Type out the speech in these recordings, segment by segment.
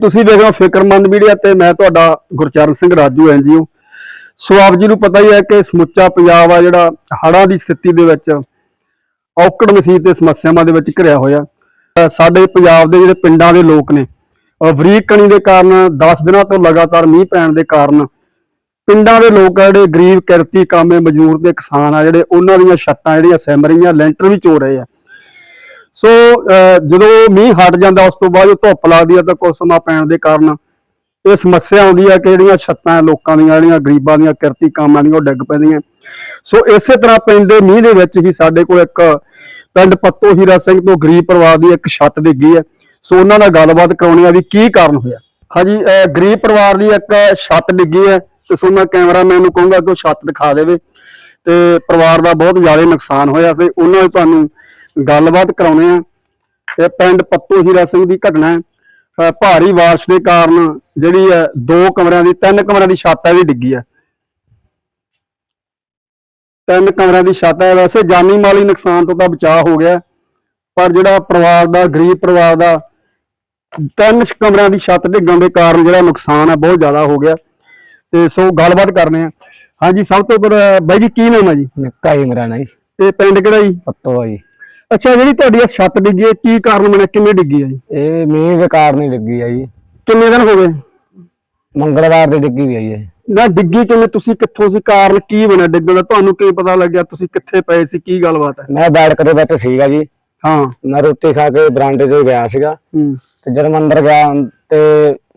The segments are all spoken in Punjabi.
ਤੁਸੀਂ ਦੇਖ ਰਹੇ ਹੋ ਫਿਕਰਮੰਦ ਮੀਡੀਆ ਤੇ ਮੈਂ ਤੁਹਾਡਾ ਗੁਰਚਰਨ ਸਿੰਘ ਰਾਜੂ ਐਨਜੀਓ ਸੋ ਆਪ ਜੀ ਨੂੰ ਪਤਾ ਹੀ ਹੈ ਕਿ ਸਮੁੱਚਾ ਪੰਜਾਬ ਆ ਜਿਹੜਾ ਹੜ੍ਹਾਂ ਦੀ ਸਥਿਤੀ ਦੇ ਵਿੱਚ ਔਕੜ ਨਸੀਬ ਤੇ ਸਮੱਸਿਆਵਾਂ ਦੇ ਵਿੱਚ ਘਿਰਿਆ ਹੋਇਆ। ਸਾਡੇ ਪੰਜਾਬ ਦੇ ਜਿਹੜੇ ਪਿੰਡਾਂ ਦੇ ਲੋਕ ਨੇ ਵਰੀਕ ਕਣੀ ਦੇ ਕਾਰਨ 10 ਦਿਨਾਂ ਤੋਂ ਲਗਾਤਾਰ ਮੀਂਹ ਪੈਣ ਦੇ ਕਾਰਨ ਪਿੰਡਾਂ ਦੇ ਲੋਕ ਆ ਜਿਹੜੇ ਗਰੀਬ, ਕਿਰਤੀ ਕਾਮੇ ਮਜ਼ਦੂਰ ਤੇ ਕਿਸਾਨ ਆ ਜਿਹੜੇ ਉਹਨਾਂ ਦੀਆਂ ਛੱਤਾਂ ਜਿਹੜੀਆਂ ਸਿਮ ਰਹੀਆਂ, ਲੈਂਟਰ ਵੀ ਚੋ ਰਹੇ ਆ। ਸੋ ਅਹ, ਜਦੋਂ ਮੀਂਹ ਹਟ ਜਾਂਦਾ, ਉਸ ਤੋਂ ਬਾਅਦ ਉਹ ਧੁੱਪ ਲੱਗਦੀ ਆ, ਤਾਂ ਕੁਝ ਸਮਾਂ ਪੈਣ ਦੇ ਕਾਰਨ ਇਹ ਸਮੱਸਿਆ ਆਉਂਦੀ ਆ ਕਿ ਜਿਹੜੀਆਂ ਛੱਤਾਂ, ਲੋਕਾਂ ਦੀਆਂ, ਜਿਹੜੀਆਂ ਗਰੀਬਾਂ ਦੀਆਂ, ਕਿਰਤੀ ਕਾਮਾਂ ਦੀਆਂ, ਉਹ ਡਿੱਗ ਪੈਂਦੀਆਂ। ਸੋ ਇਸੇ ਤਰ੍ਹਾਂ ਪੈਂਦੇ ਮੀਂਹ ਦੇ ਵਿੱਚ ਹੀ ਸਾਡੇ ਕੋਲ ਇੱਕ ਪਿੰਡ ਪੱਤੋ ਹੀਰਾ ਸਿੰਘ ਤੋਂ ਗਰੀਬ ਪਰਿਵਾਰ ਦੀ ਇੱਕ ਛੱਤ ਡਿੱਗੀ ਹੈ ਸੋ ਉਹਨਾਂ ਨਾਲ ਗੱਲਬਾਤ ਕਰਾਉਣੀ ਆ ਵੀ ਕੀ ਕਾਰਨ ਹੋਇਆ। ਹਾਂਜੀ ਗਰੀਬ ਪਰਿਵਾਰ ਦੀ ਇੱਕ ਛੱਤ ਡਿੱਗੀ ਹੈ ਤੇ ਸੋ ਮੈਂ ਕੈਮਰਾਮੈਨ ਨੂੰ ਕਹੂੰਗਾ ਕਿ ਉਹ ਛੱਤ ਦਿਖਾ ਦੇਵੇ ਤੇ ਪਰਿਵਾਰ ਦਾ ਬਹੁਤ ਜ਼ਿਆਦਾ ਨੁਕਸਾਨ ਹੋਇਆ ਸੀ। ਉਹਨਾਂ ਨੂੰ ਤੁਹਾਨੂੰ ਗੱਲਬਾਤ ਕਰਾਉਣੇ ਆ। ਇਹ ਪਿੰਡ ਪੱਤੋ ਹੀਰਾ ਸਿੰਘ ਦੀ ਘਟਨਾ ਹੈ। ਭਾਰੀ ਬਾਰਿਸ਼ ਦੇ ਕਾਰਨ ਜਿਹੜੀ ਹੈ ਦੋ ਕਮਰਿਆਂ ਦੀ ਤਿੰਨ ਕਮਰਿਆਂ ਦੀ ਛੱਤ ਹੈ ਵੀ ਡਿੱਗੀ ਹੈ। ਤਿੰਨ ਕਮਰਿਆਂ ਦੀ ਛੱਤ ਹੈ। ਵੈਸੇ ਜਾਨੀ ਮਾਲੀ ਨੁਕਸਾਨ ਤੋਂ ਤਾਂ ਬਚਾਅ ਹੋ ਗਿਆ ਪਰ ਜਿਹੜਾ ਪਰਿਵਾਰ ਦਾ ਗਰੀਬ ਪਰਿਵਾਰ ਦਾ ਤਿੰਨ ਕਮਰਿਆਂ ਦੀ ਛੱਤ ਡਿੱਗਣ ਦੇ ਕਾਰਨ ਜਿਹੜਾ ਨੁਕਸਾਨ ਹੈ ਬਹੁਤ ਜ਼ਿਆਦਾ ਹੋ ਗਿਆ। ਤੇ ਸੋ ਗੱਲਬਾਤ ਕਰਨੇ ਆ। ਹਾਂਜੀ ਸਭ ਤੋਂ ਪਹਿਲਾਂ ਬਾਈ ਜੀ ਕੀ ਨਾਮ ਹੈ ਜੀ? ਨਿੱਕਾ ਹੀ ਮੇਰਾ ਨਹੀਂ ਤੇ ਪਿੰਡ ਕਿਹੜਾ ਜੀ? ਪੱਤੋ ਆ ਜੀ। ਅੱਛਾ ਜਿਹੜੀ ਤੁਹਾਡੀ ਇਹ ਛੱਤ ਡਿੱਗੀ ਹੈ ਕੀ ਕਾਰਨ ਬਣਿਆ ਕਿਵੇਂ ਡਿੱਗੀ ਹੈ ਜੀ? ਇਹ ਮੀਂਹ ਦੇ ਕਾਰਨ ਹੀ ਡਿੱਗੀ ਆ ਜੀ। ਕਿੰਨੇ ਦਿਨ ਹੋ ਗਏ? ਮੰਗਲਵਾਰ ਦੀ ਡਿੱਗੀ ਵੀ ਆ ਜੀ ਇਹ। ਨਾ ਡਿੱਗੀ ਕਿਵੇਂ? ਤੁਸੀਂ ਕਿੱਥੋਂ ਸੀ? ਕਾਰਨ ਕੀ ਬਣਿਆ ਡਿੱਗਣ ਦਾ? ਤੁਹਾਨੂੰ ਕੀ ਪਤਾ ਲੱਗਿਆ? ਤੁਸੀਂ ਕਿੱਥੇ ਪਏ ਸੀ? ਕੀ ਗੱਲਬਾਤ ਹੈ? ਮੈਂ ਬੈਠ ਦੇ ਵਿੱਚ ਸੀਗਾ ਜੀ। ਹਾਂ। ਮੈਂ ਰੋਟੀ ਖਾ ਕੇ ਬਰਾਂਡੇ 'ਚ ਗਿਆ ਸੀਗਾ। ਹੂੰ। ਤੇ ਜਦ ਮੈਂ ਅੰਦਰ ਗਿਆ ਤੇ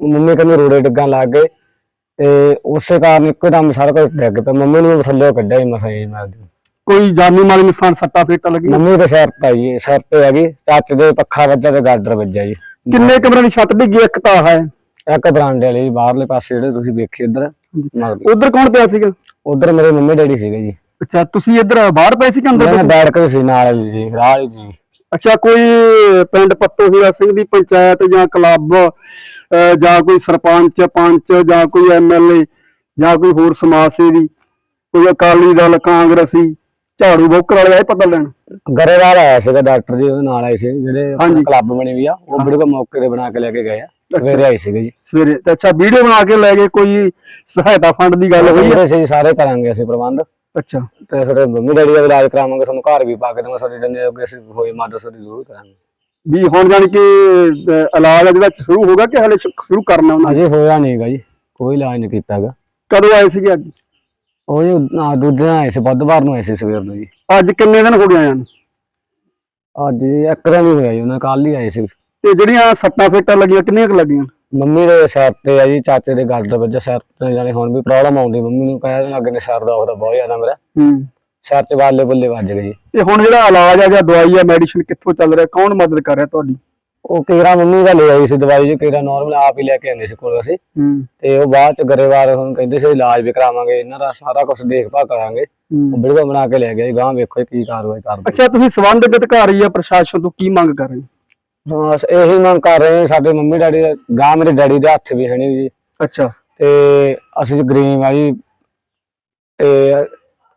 ਮੰਮੀ ਕਹਿੰਦੀ ਰੋੜੇ ਡਿੱਗਣ ਲੱਗ ਗਏ। ਤੇ ਉਸੇ ਕਾਰਨ ਇੱਕੋ ਦਮ ਸਾਰਾ ਕੁਝ ਡਿੱਗ ਪਿਆ। ਮੰਮੀ ਨੂੰ ਥੱਲੇ ਕੱਢਿਆ ਹੀ ਮਸਾਂ ਜੀ ਮੈਂ ਉਹਦੀ। ਕੋਈ ਜਾਨੀ ਮਾਲੀ ਨੁਕਸਾਨ ਸੱਟਾ ਫੇਟਾ ਲੱਗੀ ਮੰਮੀ ਦੇ ਸਿਰ ਤੇ ਆ ਜੀ ਸਿਰ ਤੇ ਹੈਗੀ ਚਾਚੇ ਦੇ ਪੱਖਾ ਵੱਜਾ ਤੇ ਗਾਡਰ ਵੱਜਾ ਜੀ। ਕਿੰਨੇ ਕਮਰਿਆਂ ਦੀ ਛੱਤ ਡਿੱਗੀ ਇੱਕ ਤਾਂ ਹੈ? ਇੱਕ ਬਰਾਂਡੇ ਵਾਲੀ ਬਾਹਰਲੇ ਪਾਸੇ ਜਿਹੜੇ ਤੁਸੀਂ ਵੇਖੀ ਇੱਧਰ ਉਧਰ ਕੌਣ ਪਿਆ ਸੀਗਾ? ਉਧਰ ਮੇਰੇ ਮੰਮੀ ਡੈਡੀ ਸੀਗੇ ਜੀ। ਅੱਛਾ ਤੁਸੀਂ ਇੱਧਰ ਬਾਹਰ ਪਏ ਸੀ ਕਿ ਅੰਦਰ? ਮੈਂ ਬੈਠ ਕੇ ਸੀ ਨਾਲ ਜੀ ਰਾਹ ਜੀ। ਅੱਛਾ ਕੋਈ ਪਿੰਡ ਪੱਤੋ ਹੀਰਾ ਸਿੰਘ ਦੀ ਪੰਚਾਇਤ ਜਾਂ ਕਲੱਬ ਜਾਂ ਕੋਈ ਸਰਪੰਚ ਪੰਚ ਜਾਂ ਕੋਈ ਐਮਐਲਏ ਜਾਂ ਕੋਈ ਹੋਰ ਸਮਾਜ ਸੇਵੀ ਕੋਈ ਅਕਾਲੀ ਦਲ ਕਾਂਗਰਸੀ ਝਾੜੂ ਬੋਕਰ ਵਾਲੇ ਆਏ ਪਤਾ ਲੈਣ। ਗਰੇਵਾਲ ਆਇਆ ਸੀਗਾ ਡਾਕਟਰ ਜੀ ਉਹਦੇ ਨਾਲ ਆਏ ਸੀ ਜਿਹੜੇ ਹਾਂਜੀ। ਕਲੱਬ ਬਣੇ ਵੀ ਆ ਉਹ ਵੀਡੀਓ ਮੌਕੇ ਤੇ ਬਣਾ ਕੇ ਲੈ ਕੇ ਗਏ ਆ ਸਵੇਰੇ ਆਏ ਸੀਗੇ ਜੀ। ਸਵੇਰੇ। ਤੇ ਅੱਛਾ ਵੀਡੀਓ ਬਣਾ ਕੇ ਲੈ ਗਏ ਕੋਈ ਸਹਾਇਤਾ ਫੰਡ ਦੀ ਗੱਲ ਹੋਈ ਹੈ ਕਹਿੰਦੇ ਸੀ ਸਾਰੇ ਕਰਾਂਗੇ ਅਸੀਂ ਪ੍ਰਬੰਧ। ਅੱਛਾ। ਤੇ ਫਿਰ ਮੰਮੀ ਡੈਡੀ ਦਾ ਇਲਾਜ ਕਰਾਵਾਂਗੇ ਤੁਹਾਨੂੰ ਘਰ ਵੀ ਪਾ ਕੇ ਦੇਵਾਂਗੇ ਸਾਡੇ ਜਿੰਨੇ ਅੱਗੇ ਅਸੀਂ ਹੋਏ ਮਦਦ ਸਾਡੀ ਜ਼ਰੂਰ ਕਰਾਂਗੇ। ਵੀ ਹੁਣ ਜਾਣ ਕੇ ਅਹ, ਇਲਾਜ ਆ ਜਿਹੜਾ ਸ਼ੁਰੂ ਹੋਗਾ ਕਿ ਹਲੇ ਸ਼ੁਰੂ ਕਰਨਾ ਉਹਨਾਂ ਨੇ? ਅਜੇ ਹੋਇਆ ਨਹੀਂਗਾ ਜੀ ਕੋਈ ਇਲਾਜ ਨਹੀਂ ਕੀਤਾਗਾ ਕਦੋਂ ਆਏ ਸੀਗੇ ਅੱਜ? ਉਹ ਜੀ ਨਾ ਦੂਜੇ ਨਾਲ ਆਏ ਸੀ ਬੁੱਧਵਾਰ ਨੂੰ ਆਏ ਸੀ ਸਵੇਰ ਨੂੰ ਜੀ। ਅੱਜ ਕਿੰਨੇ ਦਿਨ ਹੋ ਗਏ ਆਇਆਂ ਨੂੰ? ਅੱਜ ਜੀ ਇੱਕ ਦਿਨ ਹੀ ਹੋਇਆ ਜੀ ਉਹਨਾਂ ਕੱਲ ਹੀ ਆਏ ਸੀ। ਤੇ ਜਿਹੜੀਆਂ ਸੱਟਾਂ ਫੇਟਾਂ ਲੱਗੀਆਂ ਕਿੰਨੀਆਂ ਕੁ ਲੱਗੀਆਂ? ਮੰਮੀ ਦੇ ਸਿਰ ਤੇ ਆ ਜੀ ਚਾਚੇ ਦੇ ਗੱਲ ਦੇ ਸਿਰ ਤੇ ਜਾਨੇ ਹੁਣ ਵੀ ਪ੍ਰੋਬਲਮ ਆਉਂਦੀ ਮੰਮੀ ਨੂੰ ਕਹਿ ਲੱਗੇ ਨੇ ਸਿਰ ਦੁਖਦਾ ਬਹੁਤ ਜ਼ਿਆਦਾ ਮੇਰਾ। ਹੂੰ। ਸਿਰ ਤੇ ਵਾਲੇ ਬੱਲੇ ਵੱਜ ਗਏ ਜੀ। ਤੇ ਹੁਣ ਜਿਹੜਾ ਇਲਾਜ ਆ ਜਾਂ ਦਵਾਈ ਆ ਮੈਡੀਸਿਨ ਕਿੱਥੋਂ ਚੱਲ ਰਿਹਾ ਕੌਣ ਮਦਦ ਕਰ ਰਿਹਾ ਤੁਹਾਡੀ? ਉਹ ਕਿਹੜਾ ਮੰਮੀ ਦਾ ਲੈ ਆਈ ਸੀ ਦਵਾਈ ਜੀ ਕਿਹੜਾ ਨਾਰਮਲ ਆਪ ਹੀ ਲੈ ਕੇ ਆਉਂਦੇ ਸੀ ਕੋਲ ਅਸੀਂ। ਹੂੰ। ਤੇ ਉਹ ਬਾਅਦ ਚ ਗਰੇਵਾਰ ਹੁਣ ਕਹਿੰਦੇ ਸੀ ਇਲਾਜ ਵੀ ਕਰਾਵਾਂਗੇ ਇਹਨਾਂ ਦਾ ਸਾਰਾ ਕੁਝ ਦੇਖਭਾਲ ਕਰਾਂਗੇ। ਉਹ ਵੀਡੀਓ ਬਣਾ ਕੇ ਲੈ ਗਏ ਗਾਂ ਵੇਖੋ ਕੀ ਕਾਰਵਾਈ ਕਰਦੇ ਅੱਛਾ ਤੁਸੀਂ ਸੰਬੰਧਿਤ ਅਧਿਕਾਰੀ ਆ ਪ੍ਰਸ਼ਾਸਨ ਤੋਂ ਕੀ ਮੰਗ ਕਰ ਰਹੇ ਹੋ? ਹਾਂ ਇਹੀ ਮੰਗ ਕਰ ਰਹੇ ਹਾਂ ਸਾਡੇ ਮੰਮੀ ਡੈਡੀ ਦਾ ਗਾਂ ਮੇਰੇ ਡੈਡੀ ਦੇ ਹੱਥ ਵੀ ਹੈ ਨੀ ਜੀ। ਅੱਛਾ। ਤੇ ਅਸੀਂ ਜੀ ਗਰੀਬ ਆ ਜੀ ਤੇ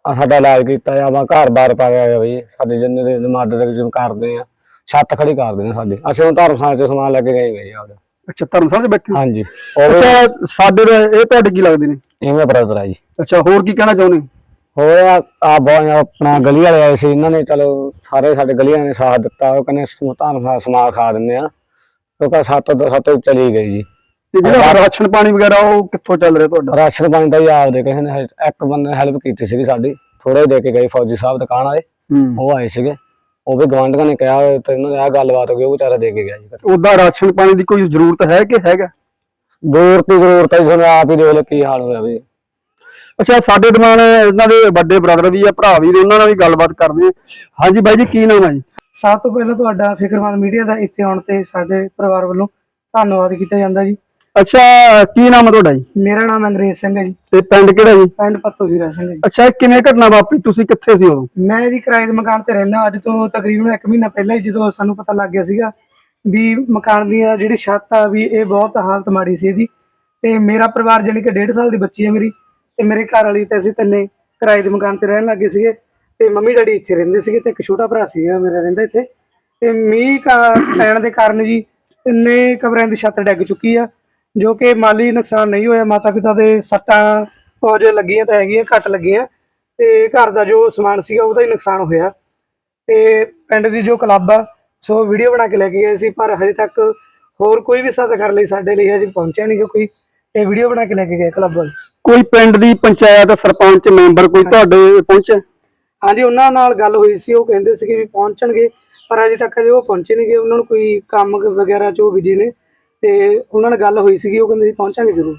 ਸਾਡਾ ਇਲਾਜ ਕੀਤਾ ਆ ਵਾ ਘਰ-ਬਾਰ ਪਾ ਗਿਆ ਬਈ ਸਾਡੇ ਜਿੰਨੇ ਦੇ ਮਦਦ ਜਿਵੇਂ ਕਰਦੇ ਆ। ਛੱਤ ਖੜੀ ਕਰਦੇ ਨੇ ਸਾਡੇ। ਅਸੀਂ ਹੁਣ ਧਰਮਸ਼ਾਲਾ ਚ ਸਮਾਨ ਲੈ ਕੇ ਗਏ ਗਏ ਆਪਦਾ ਅੱਛਾ ਧਰਮਸ਼ਾਲਾ 'ਚ ਬੈਠੇ ਹੋ? ਹਾਂਜੀ। ਉਹ ਅੱਛਾ ਸਾਡੇ ਦੇ ਇਹ ਤੁਹਾਡੇ ਕੀ ਲੱਗਦੇ ਨੇ? ਇਵੇਂ ਬ੍ਰਦਰ ਆ ਜੀ। ਅੱਛਾ ਹੋਰ ਕੀ ਕਹਿਣਾ ਚਾਹੁੰਦੇ? ਹੋਇਆ ਆ ਬਹੁਤ ਆਪਣਾ ਗਲੀ ਵਾਲੇ ਆਏ ਸੀ। ਇਹਨਾਂ ਨੇ ਚਲੋ ਸਾਰੇ ਸਾਡੇ ਗਲੀ ਵਾਲਿਆਂ ਨੇ ਸਾਥ ਦਿੱਤਾ। ਉਹ ਕਹਿੰਦੇ ਧਰਮਸ਼ਾਲਾ ਸਮਾਨ ਖਾ ਦਿੰਦੇ ਆ। ਉਹ ਕਾ ਸੱਤ ਤੋਂ ਸੱਤ ਚਲੀ ਗਈ ਜੀ। ਤੇ ਜਿਹੜਾ ਰਾਸ਼ਨ ਪਾਣੀ ਵਗੈਰਾ ਉਹ ਕਿੱਥੋਂ ਚੱਲ ਰਿਹਾ ਤੁਹਾਡਾ? ਰਾਸ਼ਨ ਪਾਣੀ ਦਾ ਹੀ ਆਪਦੇ ਕਿਸੇ ਨੇ ਹੈਲ- ਇੱਕ ਬੰਦੇ ਨੇ ਹੈਲਪ ਕੀਤੀ ਸੀਗੀ ਸਾਡੀ। ਥੋੜਾ ਦੇ ਕੇ ਗਏ ਫੌਜੀ ਸਾਹਿਬ ਦੁਕਾਨ ਵਾਲੇ। ਹੂੰ। ਉਹ ਆਏ ਸੀਗੇ। ਉਹ ਵੀ ਗਵਾਂਢੀਆਂ ਨੇ ਕਿਹਾ ਤੇ ਇਹਨਾਂ ਨੇ ਆ ਗੱਲਬਾਤ ਹੋ ਗਈ ਉਹ ਵਿਚਾਰਾ ਦੇ ਕੇ ਗਿਆ ਜੀ। ਉਹਦਾ ਰਾਸ਼ਨ ਪਾਣੀ ਦੀ ਕੋਈ ਜ਼ਰੂਰਤ ਹੈ ਕਿ ਹੈਗਾ? ਦੂਰ ਦੀ ਜ਼ਰੂਰਤ ਹੈ ਤੁਹਾਨੂੰ ਆਪ ਹੀ ਦੇਖ ਲਓ ਕੀ ਹਾਲ ਹੋਇਆ ਵੀ। ਅੱਛਾ ਸਾਡੇ ਦਿਮਾਨ ਇਹਨਾਂ ਦੇ ਵੱਡੇ ਬ੍ਰਦਰ ਵੀ ਆ ਭਰਾ ਵੀ ਨੇ ਉਹਨਾਂ ਨਾਲ ਵੀ ਗੱਲਬਾਤ ਕਰਦੇ ਹਾਂਜੀ ਬਾਈ ਜੀ ਕੀ ਨਾਮ ਹੈ ਜੀ? ਸਭ ਤੋਂ ਪਹਿਲਾਂ ਤੁਹਾਡਾ ਫਿਕਰਮੰਦ ਮੀਡੀਆ ਦਾ ਇੱਥੇ ਆਉਣ ਤੇ ਸਾਡੇ ਪਰਿਵਾਰ ਵੱਲੋਂ ਧੰਨਵਾਦ ਕੀਤਾ ਜਾਂਦਾ ਜੀ। ਅੱਛਾ ਕੀ ਨਾਮ ਹੈ ਤੁਹਾਡਾ ਜੀ? ਮੇਰਾ ਨਾਮ ਅੰਗਰੇਜ਼ ਸਿੰਘ ਹੈ ਜੀ। ਤੇ ਪਿੰਡ ਕਿਹੜਾ ਜੀ? ਪਿੰਡ ਪੱਤੋ ਹੀਰਾ ਸਿੰਘ ਜੀ। ਅੱਛਾ ਇਹ ਕਿਵੇਂ ਘਟਨਾ ਵਾਪਰੀ? ਤੁਸੀਂ ਕਿੱਥੇ ਸੀ ਉਦੋਂ? ਮੈਂ ਜੀ ਕਿਰਾਏ ਦੇ ਮਕਾਨ ਤੇ ਰਹਿਣਾ ਅੱਜ ਤੋਂ ਤਕਰੀਬਨ 1 ਮਹੀਨਾ ਪਹਿਲਾਂ ਹੀ ਜਦੋਂ ਸਾਨੂੰ ਪਤਾ ਲੱਗ ਗਿਆ ਸੀਗਾ ਵੀ ਮਕਾਨ ਦੀ ਜਿਹੜੀ ਛੱਤ ਆ ਵੀ ਇਹ ਬਹੁਤ ਹਾਲਤ ਮਾੜੀ ਸੀ ਇਹਦੀ। ਤੇ ਮੇਰਾ ਪਰਿਵਾਰ ਜਾਣੀ ਕਿ 1.5 ਸਾਲ ਦੀ ਬੱਚੀ ਹੈ ਮੇਰੀ। ਤੇ ਮੇਰੇ ਘਰ ਵਾਲੀ ਤੇ ਅਸੀਂ ਤਿੰਨੇ ਕਿਰਾਏ ਦੇ ਮਕਾਨ ਤੇ ਰਹਿਣ ਲੱਗੇ ਸੀਗੇ। ਤੇ ਮੰਮੀ ਡੈਡੀ ਇੱਥੇ ਰਹਿੰਦੇ ਸੀਗੇ ਤੇ ਇੱਕ ਛੋਟਾ ਭਰਾ ਸੀਗਾ ਮੇਰਾ ਰਹਿੰਦਾ ਇੱਥੇ। ਤੇ ਮੀਂਹ ਕਾ ਪੈਣ ਦੇ ਕਾਰਨ ਜੀ ਤਿੰਨੇ ਕਮਰਿਆਂ ਦੀ ਛੱਤ ਡਿੱਗ ਚੁੱਕੀ ਆ। ਜੋ ਕਿ ਮਾਲੀ ਨੁਕਸਾਨ ਨਹੀਂ ਹੋਇਆ ਮਾਤਾ ਪਿਤਾ ਦੇ ਸੱਟਾਂ ਕੁਝ ਲੱਗੀਆਂ ਤਾਂ ਹੈਗੀਆਂ ਘੱਟ ਲੱਗੀਆਂ। ਤੇ ਘਰ ਦਾ ਜੋ ਸਮਾਨ ਸੀਗਾ ਉਹਦਾ ਹੀ ਨੁਕਸਾਨ ਹੋਇਆ। ਤੇ ਪਿੰਡ ਦੀ ਜੋ ਕਲੱਬ ਆ ਸੋ ਵੀਡੀਓ ਬਣਾ ਕੇ ਲੈ ਕੇ ਗਏ ਸੀ ਪਰ ਹਜੇ ਤੱਕ ਹੋਰ ਕੋਈ ਵੀ ਸਹਾਇਤਾ ਕਰਨ ਲਈ ਸਾਡੇ ਲਈ ਹਜੇ ਪਹੁੰਚਿਆ ਨਹੀਂ ਕੋਈ। ਇਹ ਵੀਡੀਓ ਬਣਾ ਕੇ ਲੈ ਕੇ ਗਏ ਕਲੱਬ ਵਾਲੇ। ਕੋਈ ਪਿੰਡ ਦੀ ਪੰਚਾਇਤ ਸਰਪੰਚ ਮੈਂਬਰ ਕੋਈ ਤੁਹਾਡੇ ਪਹੁੰਚੇ? ਹਾਂਜੀ ਉਹਨਾਂ ਨਾਲ ਗੱਲ ਹੋਈ ਸੀ ਉਹ ਕਹਿੰਦੇ ਸੀਗੇ ਵੀ ਪਹੁੰਚਣਗੇ ਪਰ ਅਜੇ ਤੱਕ ਅਜੇ ਉਹ ਪਹੁੰਚੇ ਨਹੀਂਗੇ ਉਹਨਾਂ ਨੂੰ ਕੋਈ ਕੰਮ ਵਗੈਰਾ ਚ ਬਿਜ਼ੀ ਨੇ। ਤੇ ਉਹਨਾਂ ਨਾਲ ਗੱਲ ਹੋਈ ਸੀਗੀ ਉਹ ਕਹਿੰਦੇ ਸੀ ਪਹੁੰਚਾਂਗੇ ਜ਼ਰੂਰ।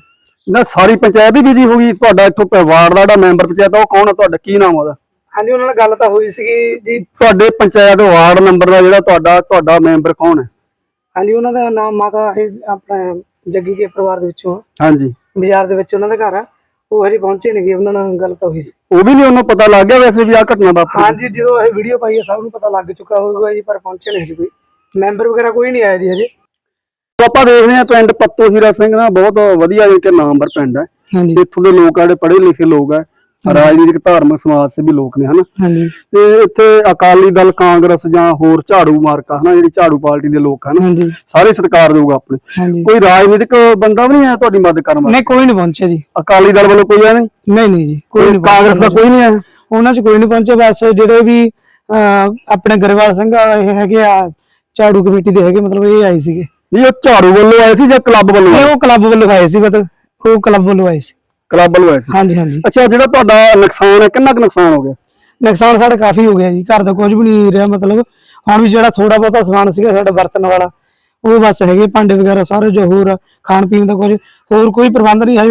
ਨਾ ਸਾਰੀ ਪੰਚਾਇਤ ਹੀ ਬਿਜ਼ੀ ਹੋ ਗਈ ਤੁਹਾਡਾ ਇੱਥੋਂ ਪ- ਵਾਰਡ ਦਾ ਜਿਹੜਾ ਮੈਂਬਰ ਪੰਚਾਇਤ ਆ ਉਹ ਕੌਣ ਆ? ਤੁਹਾਡਾ ਕੀ ਨਾਮ ਉਹਦਾ? ਹਾਂਜੀ ਉਹਨਾਂ ਨਾਲ ਗੱਲ ਤਾਂ ਹੋਈ ਸੀਗੀ ਜੀ। ਤੁਹਾਡੇ ਪੰਚਾਇਤ ਵਾਰਡ ਨੰਬਰ ਦਾ ਜਿਹੜਾ ਤੁਹਾਡਾ ਤੁਹਾਡਾ ਮੈਂਬਰ ਕੌਣ ਹੈ ਹਾਂਜੀ ਉਹਨਾਂ ਦਾ ਨਾਮ ਮਾਤਾ ਇਹ ਆਪਣਾ ਜੱਗੀ ਕੇ ਪਰਿਵਾਰ ਦੇ ਵਿੱਚੋਂ ਆ। ਹਾਂਜੀ। ਬਾਜ਼ਾਰ ਦੇ ਵਿੱਚ ਉਹਨਾਂ ਦਾ ਘਰ ਆ। ਉਹ ਹਜੇ ਪਹੁੰਚੇ ਨਹੀਂਗੇ ਉਹਨਾਂ ਨਾਲ ਗੱਲ ਤਾਂ ਹੋਈ ਸੀ। ਉਹ ਵੀ ਨਹੀਂ ਉਹਨੂੰ ਪਤਾ ਲੱਗ ਗਿਆ ਵੈਸੇ ਵੀ ਆ ਘਟਨਾ ਵਾਪਰੀ। ਹਾਂਜੀ ਜਦੋਂ ਇਹ ਵੀਡੀਓ ਪਾਈ ਹੈ ਸਭ ਨੂੰ ਪਤਾ ਲੱਗ ਚੁੱਕਾ ਹੋਊਗਾ ਜੀ ਪਰ ਪਹੁੰਚੇ ਨਹੀਂ ਹਜੇ ਕੋਈ। ਮੈਂਬਰ ਵਗੈਰਾ ਕੋਈ ਨਹੀਂ ਆਇਆ ਜੀ ਹਜੇ। ਆਪਾਂ ਦੇਖਦੇ ਹਾਂ ਪਿੰਡ ਪੱਤੋ ਹੀਰਾ ਸਿੰਘ ਨਾ ਬਹੁਤ ਵਧੀਆ ਜਿਹਾ ਕਿ ਨਾਮਵਰ ਪਿੰਡ ਹੈ। ਹਾਂਜੀ। ਇੱਥੋਂ ਦੇ ਲੋਕ ਆ ਜਿਹੜੇ ਪੜ੍ਹੇ ਲਿਖੇ ਲੋਕ ਆ ਰਾਜਨੀਤਿਕ ਧਾਰਮਿਕ ਸਮਾਜ ਸੇ ਵੀ ਲੋਕ ਨੇ ਹਨਾ? ਹਾਂਜੀ। ਤੇ ਇੱਥੇ ਅਕਾਲੀ ਦਲ ਕਾਂਗਰਸ ਜਾਂ ਹੋਰ ਝਾੜੂ ਮਾਰਕਾ ਹਨਾ ਜਿਹੜੀ ਝਾੜੂ ਪਾਰਟੀ ਦੇ ਲੋਕ ਹਨ ਹਾਂਜੀ। ਸਾਰੇ ਸਤਿਕਾਰਯੋਗ ਆਪਣੇ। ਹਾਂਜੀ। ਕੋਈ ਰਾਜਨੀਤਿਕ ਬੰਦਾ ਵੀ ਨਹੀਂ ਆਇਆ ਤੁਹਾਡੀ ਮਦਦ ਕਰਨ ਵਾਸਤੇ? ਨਹੀਂ ਕੋਈ ਨਹੀਂ ਪਹੁੰਚਿਆ ਜੀ। ਅਕਾਲੀ ਦਲ ਵੱਲੋਂ ਕੋਈ ਆਇਆ ਨਹੀਂ? ਨਹੀਂ ਨਹੀਂ ਜੀ ਕੋਈ ਨਹੀਂ ਕਾਂਗਰਸ ਦਾ ਕੋਈ ਨਹੀਂ ਆਇਆ? ਉਹਨਾਂ 'ਚ ਕੋਈ ਨਹੀਂ ਪਹੁੰਚਿਆ। ਬਸ ਜਿਹੜੇ ਵੀ ਆਪਣੇ ਗਰੇਵਾਲ ਸਿੰਘ ਆ, ਇਹ ਹੈਗੇ ਆ ਝਾੜੂ ਕਮੇਟੀ ਦੇ ਹੈਗੇ ਮਤਲਬ ਇਹ ਆਏ ਸੀਗੇ। ਨਹੀਂ ਉਹ ਝਾੜੂ ਵੱਲੋਂ ਆਏ ਸੀ ਜਾਂ ਕਲੱਬ ਵੱਲੋਂ ਆਏ? ਉਹ ਕਲੱਬ ਵੱਲੋਂ ਆਏ ਸੀ ਮਤਲਬ ਉਹ ਕਲੱਬ ਵੱਲੋਂ ਆਏ ਸੀ। ਕਲੱਬ ਵੱਲੋਂ ਆਏ ਸੀ? ਹਾਂਜੀ ਹਾਂਜੀ। ਅੱਛਾ ਜਿਹੜਾ ਤੁਹਾਡਾ ਨੁਕਸਾਨ ਹੈ ਕਿੰਨਾ ਕੁ ਨੁਕਸਾਨ ਹੋ ਗਿਆ? ਨੁਕਸਾਨ ਸਾਡਾ ਕਾਫੀ ਹੋ ਗਿਆ ਜੀ ਘਰ ਦਾ ਕੁਝ ਵੀ ਨਹੀਂ ਰਿਹਾ ਮਤਲਬ ਹੁਣ ਵੀ ਜਿਹੜਾ ਥੋੜਾ ਬਹੁਤਾ ਸਮਾਨ ਸੀਗਾ ਸਾਡਾ ਵਰਤਣ ਵਾਲਾ ਉਹ ਬਸ ਹੈਗੇ ਭਾਂਡੇ ਵਗੈਰਾ ਸਾਰੇ ਜੋ ਹੋਰ ਖਾਣ ਪੀਣ ਦਾ ਕੁਝ ਹੋਰ ਕੋਈ ਪ੍ਰਬੰਧ ਨਹੀਂ ਹੈ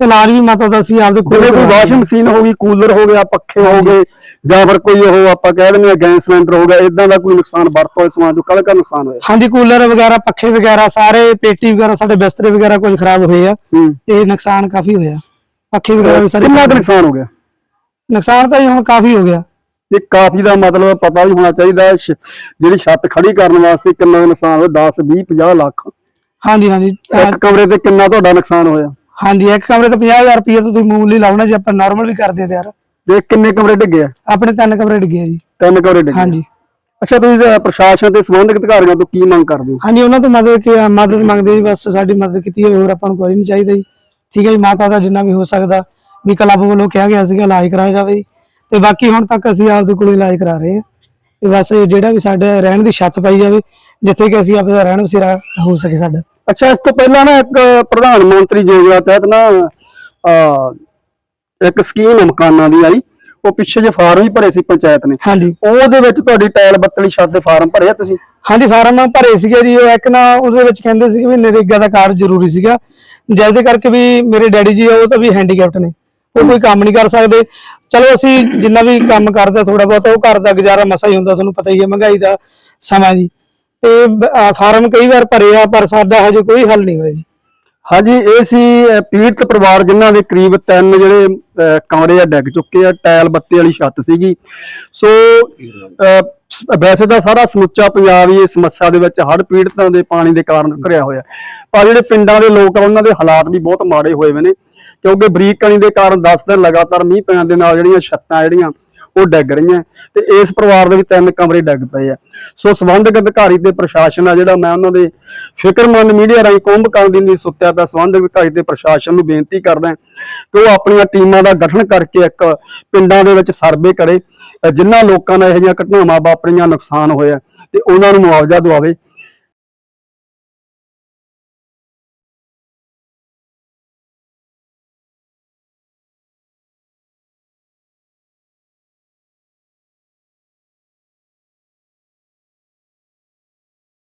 ਇਲਾਜ ਵੀ ਮਾਤਾ ਦਾ ਸੀ ਆਪਦੇ ਕੋਲ ਜਿਵੇਂ ਕੋਈ ਵਾਸ਼ਿੰਗ ਮਸ਼ੀਨ ਹੋ ਗਈ ਕੂਲਰ ਹੋ ਗਿਆ ਪੱਖੇ ਹੋ ਗਏ ਜਾਂ ਫਿਰ ਕੋਈ ਉਹ ਆਪਾਂ ਕਹਿ ਦਿੰਦੇ ਆ ਗੈਸ ਸਿਲੰਡਰ ਹੋ ਗਿਆ ਇਦਾਂ ਦਾ ਕੋਈ ਨੁਕਸਾਨ ਵਰਤੋਂ ਹੋਏ ਸਮਾਨ ਕਦ ਕਾ ਨੁਕਸਾਨ ਹੋਇਆ? ਹਾਂਜੀ ਕੂਲਰ ਵਗੈਰਾ ਪੱਖੇ ਵਗੈਰਾ ਸਾਰੇ ਪੇਟੀ ਵਗੈਰਾ ਸਾਡੇ ਬਿਸਤਰੇ ਵਗੈਰਾ ਕੁਝ ਖਰਾਬ ਹੋਏ ਆ। ਤੇ ਨੁਕਸਾਨ ਕਾਫੀ ਹੋਇਆ। ਪੱਖੇ ਵਗੈਰਾ ਵੀ ਸਾਰੇ ਕਿੰਨਾ ਨੁਕਸਾਨ ਹੋ ਗਿਆ? ਨੁਕਸਾਨ ਤਾਂ ਜੀ ਹੁਣ ਕਾਫੀ ਹੋ ਗਿਆ। ਇਹ ਕਾਫੀ ਦਾ ਮਤਲਬ ਪਤਾ ਵੀ ਹੋਣਾ ਚਾਹੀਦਾ ਜਿਹੜੀ ਛੱਤ ਖੜੀ ਕਰਨ ਵਾਸਤੇ ਕਿੰਨਾ ਨੁਕਸਾਨ ਹੋਇਆ 10 20 50 ਲੱਖ। ਹਾਂਜੀ ਹਾਂਜੀ। ਇੱਕ ਕਮਰੇ ਤੇ ਕਿੰਨਾ ਤੁਹਾਡਾ ਨੁਕਸਾਨ ਹੋਇਆ? ਹਾਂਜੀ ਇੱਕ ਕਮਰੇ ਤੇ 50000 ਰੁਪਏ ਤਾਂ ਤੁਸੀਂ ਮਾਮੂਲੀ ਲਾਉਣਾ ਜੇ ਆਪਾਂ ਨਾਰਮਲ ਵੀ ਕਰਦੇ ਤੇ ਯਾਰ। ਤੇ ਕਿੰਨੇ ਕਮਰੇ ਡਿੱਗੇ ਆ? ਆਪਣੇ ਤਿੰਨ ਕਮਰੇ ਡਿੱਗੇ ਆ ਜੀ। ਤਿੰਨ ਕਮਰੇ ਡਿੱਗੇ ਹਾਂਜੀ। ਅੱਛਾ ਤੁਸੀਂ ਪ੍ਰਸ਼ਾਸਨ ਤੇ ਸੰਬੰਧਿਤ ਅਧਿਕਾਰੀਆਂ ਤੋਂ ਕੀ ਮੰਗ ਕਰਦੇ ਹੋ? ਹਾਂਜੀ ਉਹਨਾਂ ਤੋਂ ਮਦਦ ਕੀ ਮਦਦ ਮੰਗਦੇ ਜੀ ਬਸ ਸਾਡੀ ਮਦਦ ਕੀਤੀ ਹੈ ਹੋਰ ਆਪਾਂ ਨੂੰ ਕੋਈ ਨਹੀਂ ਚਾਹੀਦਾ ਜੀ। ਠੀਕ ਹੈ ਜੀ ਮਾਤਾ ਦਾ ਜਿੰਨਾ ਵੀ ਹੋ ਸਕਦਾ ਵੀ ਕਲੱਬ ਵੱਲੋਂ ਕਿਹਾ ਗਿਆ ਸੀਗਾ ਇਲਾਜ ਕਰਾਇਆ ਜਾਵੇ ਜੀ। ਤੇ ਬਾਕੀ ਹੁਣ ਤੱਕ ਅਸੀਂ ਆਪਦੇ ਕੋਲੋਂ ਇਲਾਜ ਕਰਾ ਰਹੇ ਹਾਂ। ਤੇ ਬਸ ਇਹ ਜਿਹੜਾ ਵੀ ਸਾਡੇ ਰਹਿਣ ਦੀ ਛੱਤ ਪਾਈ ਜਾਵੇ ਜਿੱਥੇ ਕਿ ਅਸੀਂ ਆਪਦਾ ਰਹਿਣ ਵਸੇਰਾ ਹੋ ਸਕੇ ਸਾਡਾ। ਅੱਛਾ ਇਸ ਤੋਂ ਪਹਿਲਾਂ ਨਾ ਇੱਕ ਪ੍ਰਧਾਨ ਮੰਤਰੀ ਯੋਜਨਾ ਤਹਿਤ ਨਾ ਇੱਕ ਸਕੀਮ ਮਕਾਨਾਂ ਦੀ ਆਈ। ਉਹ ਪਿੱਛੇ ਜੇ ਫਾਰਮ ਹੀ ਭਰੇ ਸੀ ਪੰਚਾਇਤ ਨੇ। ਹਾਂਜੀ। ਉਹਦੇ ਵਿੱਚ ਤੁਹਾਡੀ ਟਾਇਲ ਬੱਤਲੀ ਛੱਤ ਦੇ ਫਾਰਮ ਭਰੇ ਆ ਤੁਸੀਂ? ਹਾਂਜੀ ਫਾਰਮ ਭਰੇ ਸੀਗੇ ਜੀ। ਉਹ ਇੱਕ ਨਾ ਉਹਦੇ ਵਿੱਚ ਕਹਿੰਦੇ ਸੀ ਵੀ ਨਰੇਗਾ ਦਾ ਕਾਰਡ ਜ਼ਰੂਰੀ ਸੀਗਾ। ਜਿਹਦੇ ਕਰਕੇ ਵੀ ਮੇਰੇ ਡੈਡੀ ਜੀ ਉਹ ਤਾਂ ਵੀ ਹੈਂਡੀਕੈਪਟ ਨੇ। ਉਹ ਕੋਈ ਕੰਮ ਨਹੀਂ ਕਰ ਸਕਦੇ। ਚਲੋ ਅਸੀਂ ਜਿੰਨਾ ਵੀ ਕੰਮ ਕਰਦੇ ਥੋੜਾ ਬਹੁਤ, ਉਹ ਘਰ ਦਾ ਗੁਜ਼ਾਰਾ ਮਸਾ ਹੀ ਹੁੰਦਾ, ਤੁਹਾਨੂੰ ਪਤਾ ਹੀ ਹੈ ਮਹਿੰਗਾਈ ਦਾ ਸਮਾਂ ਜੀ। ਤੇ ਫਾਰਮ ਕਈ ਵਾਰ ਭਰੇ ਆ, ਪਰ ਸਾਡਾ ਹਜੇ ਕੋਈ ਹੱਲ ਨਹੀਂ ਹੋਇਆ ਜੀ। ਹਾਂਜੀ, ਇਹ ਸੀ ਪੀੜਤ ਪਰਿਵਾਰ ਜਿਨ੍ਹਾਂ ਦੇ ਕਰੀਬ ਤਿੰਨ ਜਿਹੜੇ ਕਮਰੇ ਆ, ਡਿੱਗ ਚੁੱਕੇ ਆ, ਟਾਇਲ ਬੱਤੀ ਵਾਲੀ ਛੱਤ ਸੀਗੀ। ਸੋ ਵੈਸੇ ਤਾਂ ਸਾਰਾ ਸਮੁੱਚਾ ਪੰਜਾਬ ਹੀ ਇਸ ਸਮੱਸਿਆ ਦੇ ਵਿੱਚ ਹੜ੍ਹ ਪੀੜਤਾਂ ਦੇ ਪਾਣੀ ਦੇ ਕਾਰਨ ਘਿਰਿਆ ਹੋਇਆ। ਪਰ ਜਿਹੜੇ ਪਿੰਡਾਂ ਦੇ ਲੋਕ ਆ, ਉਹਨਾਂ ਦੇ ਹਾਲਾਤ ਵੀ ਬਹੁਤ ਮਾੜੇ ਹੋਏ ਹੋਏ ਨੇ। ਕਿਉਂਕਿ ਬਰੀਕ ਕਣੀ ਦੇ ਕਾਰਨ 10 ਦਿਨ ਲਗਾਤਾਰ ਮੀਂਹ ਪੈਣ ਦੇ ਨਾਲ ਜਿਹੜੀਆਂ ਛੱਤਾਂ ਜਿਹੜੀਆਂ, ਉਹ ਡਿੱਗ ਰਹੀਆਂ। ਤੇ ਇਸ ਪਰਿਵਾਰ ਦੇ ਵੀ ਤਿੰਨ ਕਮਰੇ ਡਿੱਗ ਪਏ ਆ। ਸੋ ਸੰਬੰਧਕ ਅਧਿਕਾਰੀ ਤੇ ਪ੍ਰਸ਼ਾਸਨ ਆ ਜਿਹੜਾ ਮੈਂ ਉਹਨਾਂ ਦੇ ਫਿਕਰਮੰਦ ਮੀਡੀਆ ਰਾਹੀਂ ਕੁੰਭ ਕਰਨ ਦੀ ਨਹੀਂ ਸੁੱਤਿਆ ਤਾਂ ਸੰਬੰਧਿਤ ਅਧਿਕਾਰੀ ਤੇ ਪ੍ਰਸ਼ਾਸਨ ਨੂੰ ਬੇਨਤੀ ਕਰਦਾ ਕਿ ਉਹ ਆਪਣੀਆਂ ਟੀਮਾਂ ਦਾ ਗਠਨ ਕਰਕੇ ਇੱਕ ਪਿੰਡਾਂ ਦੇ ਵਿੱਚ ਸਰਵੇ ਕਰੇ, ਜਿਨ੍ਹਾਂ ਲੋਕਾਂ ਦਾ ਇਹੋ ਜਿਹੀਆਂ ਘਟਨਾਵਾਂ ਵਾਪਰੀਆਂ, ਨੁਕਸਾਨ ਹੋਇਆ, ਤੇ ਉਹਨਾਂ ਨੂੰ ਮੁਆਵਜ਼ਾ ਦਿਵਾਵੇ।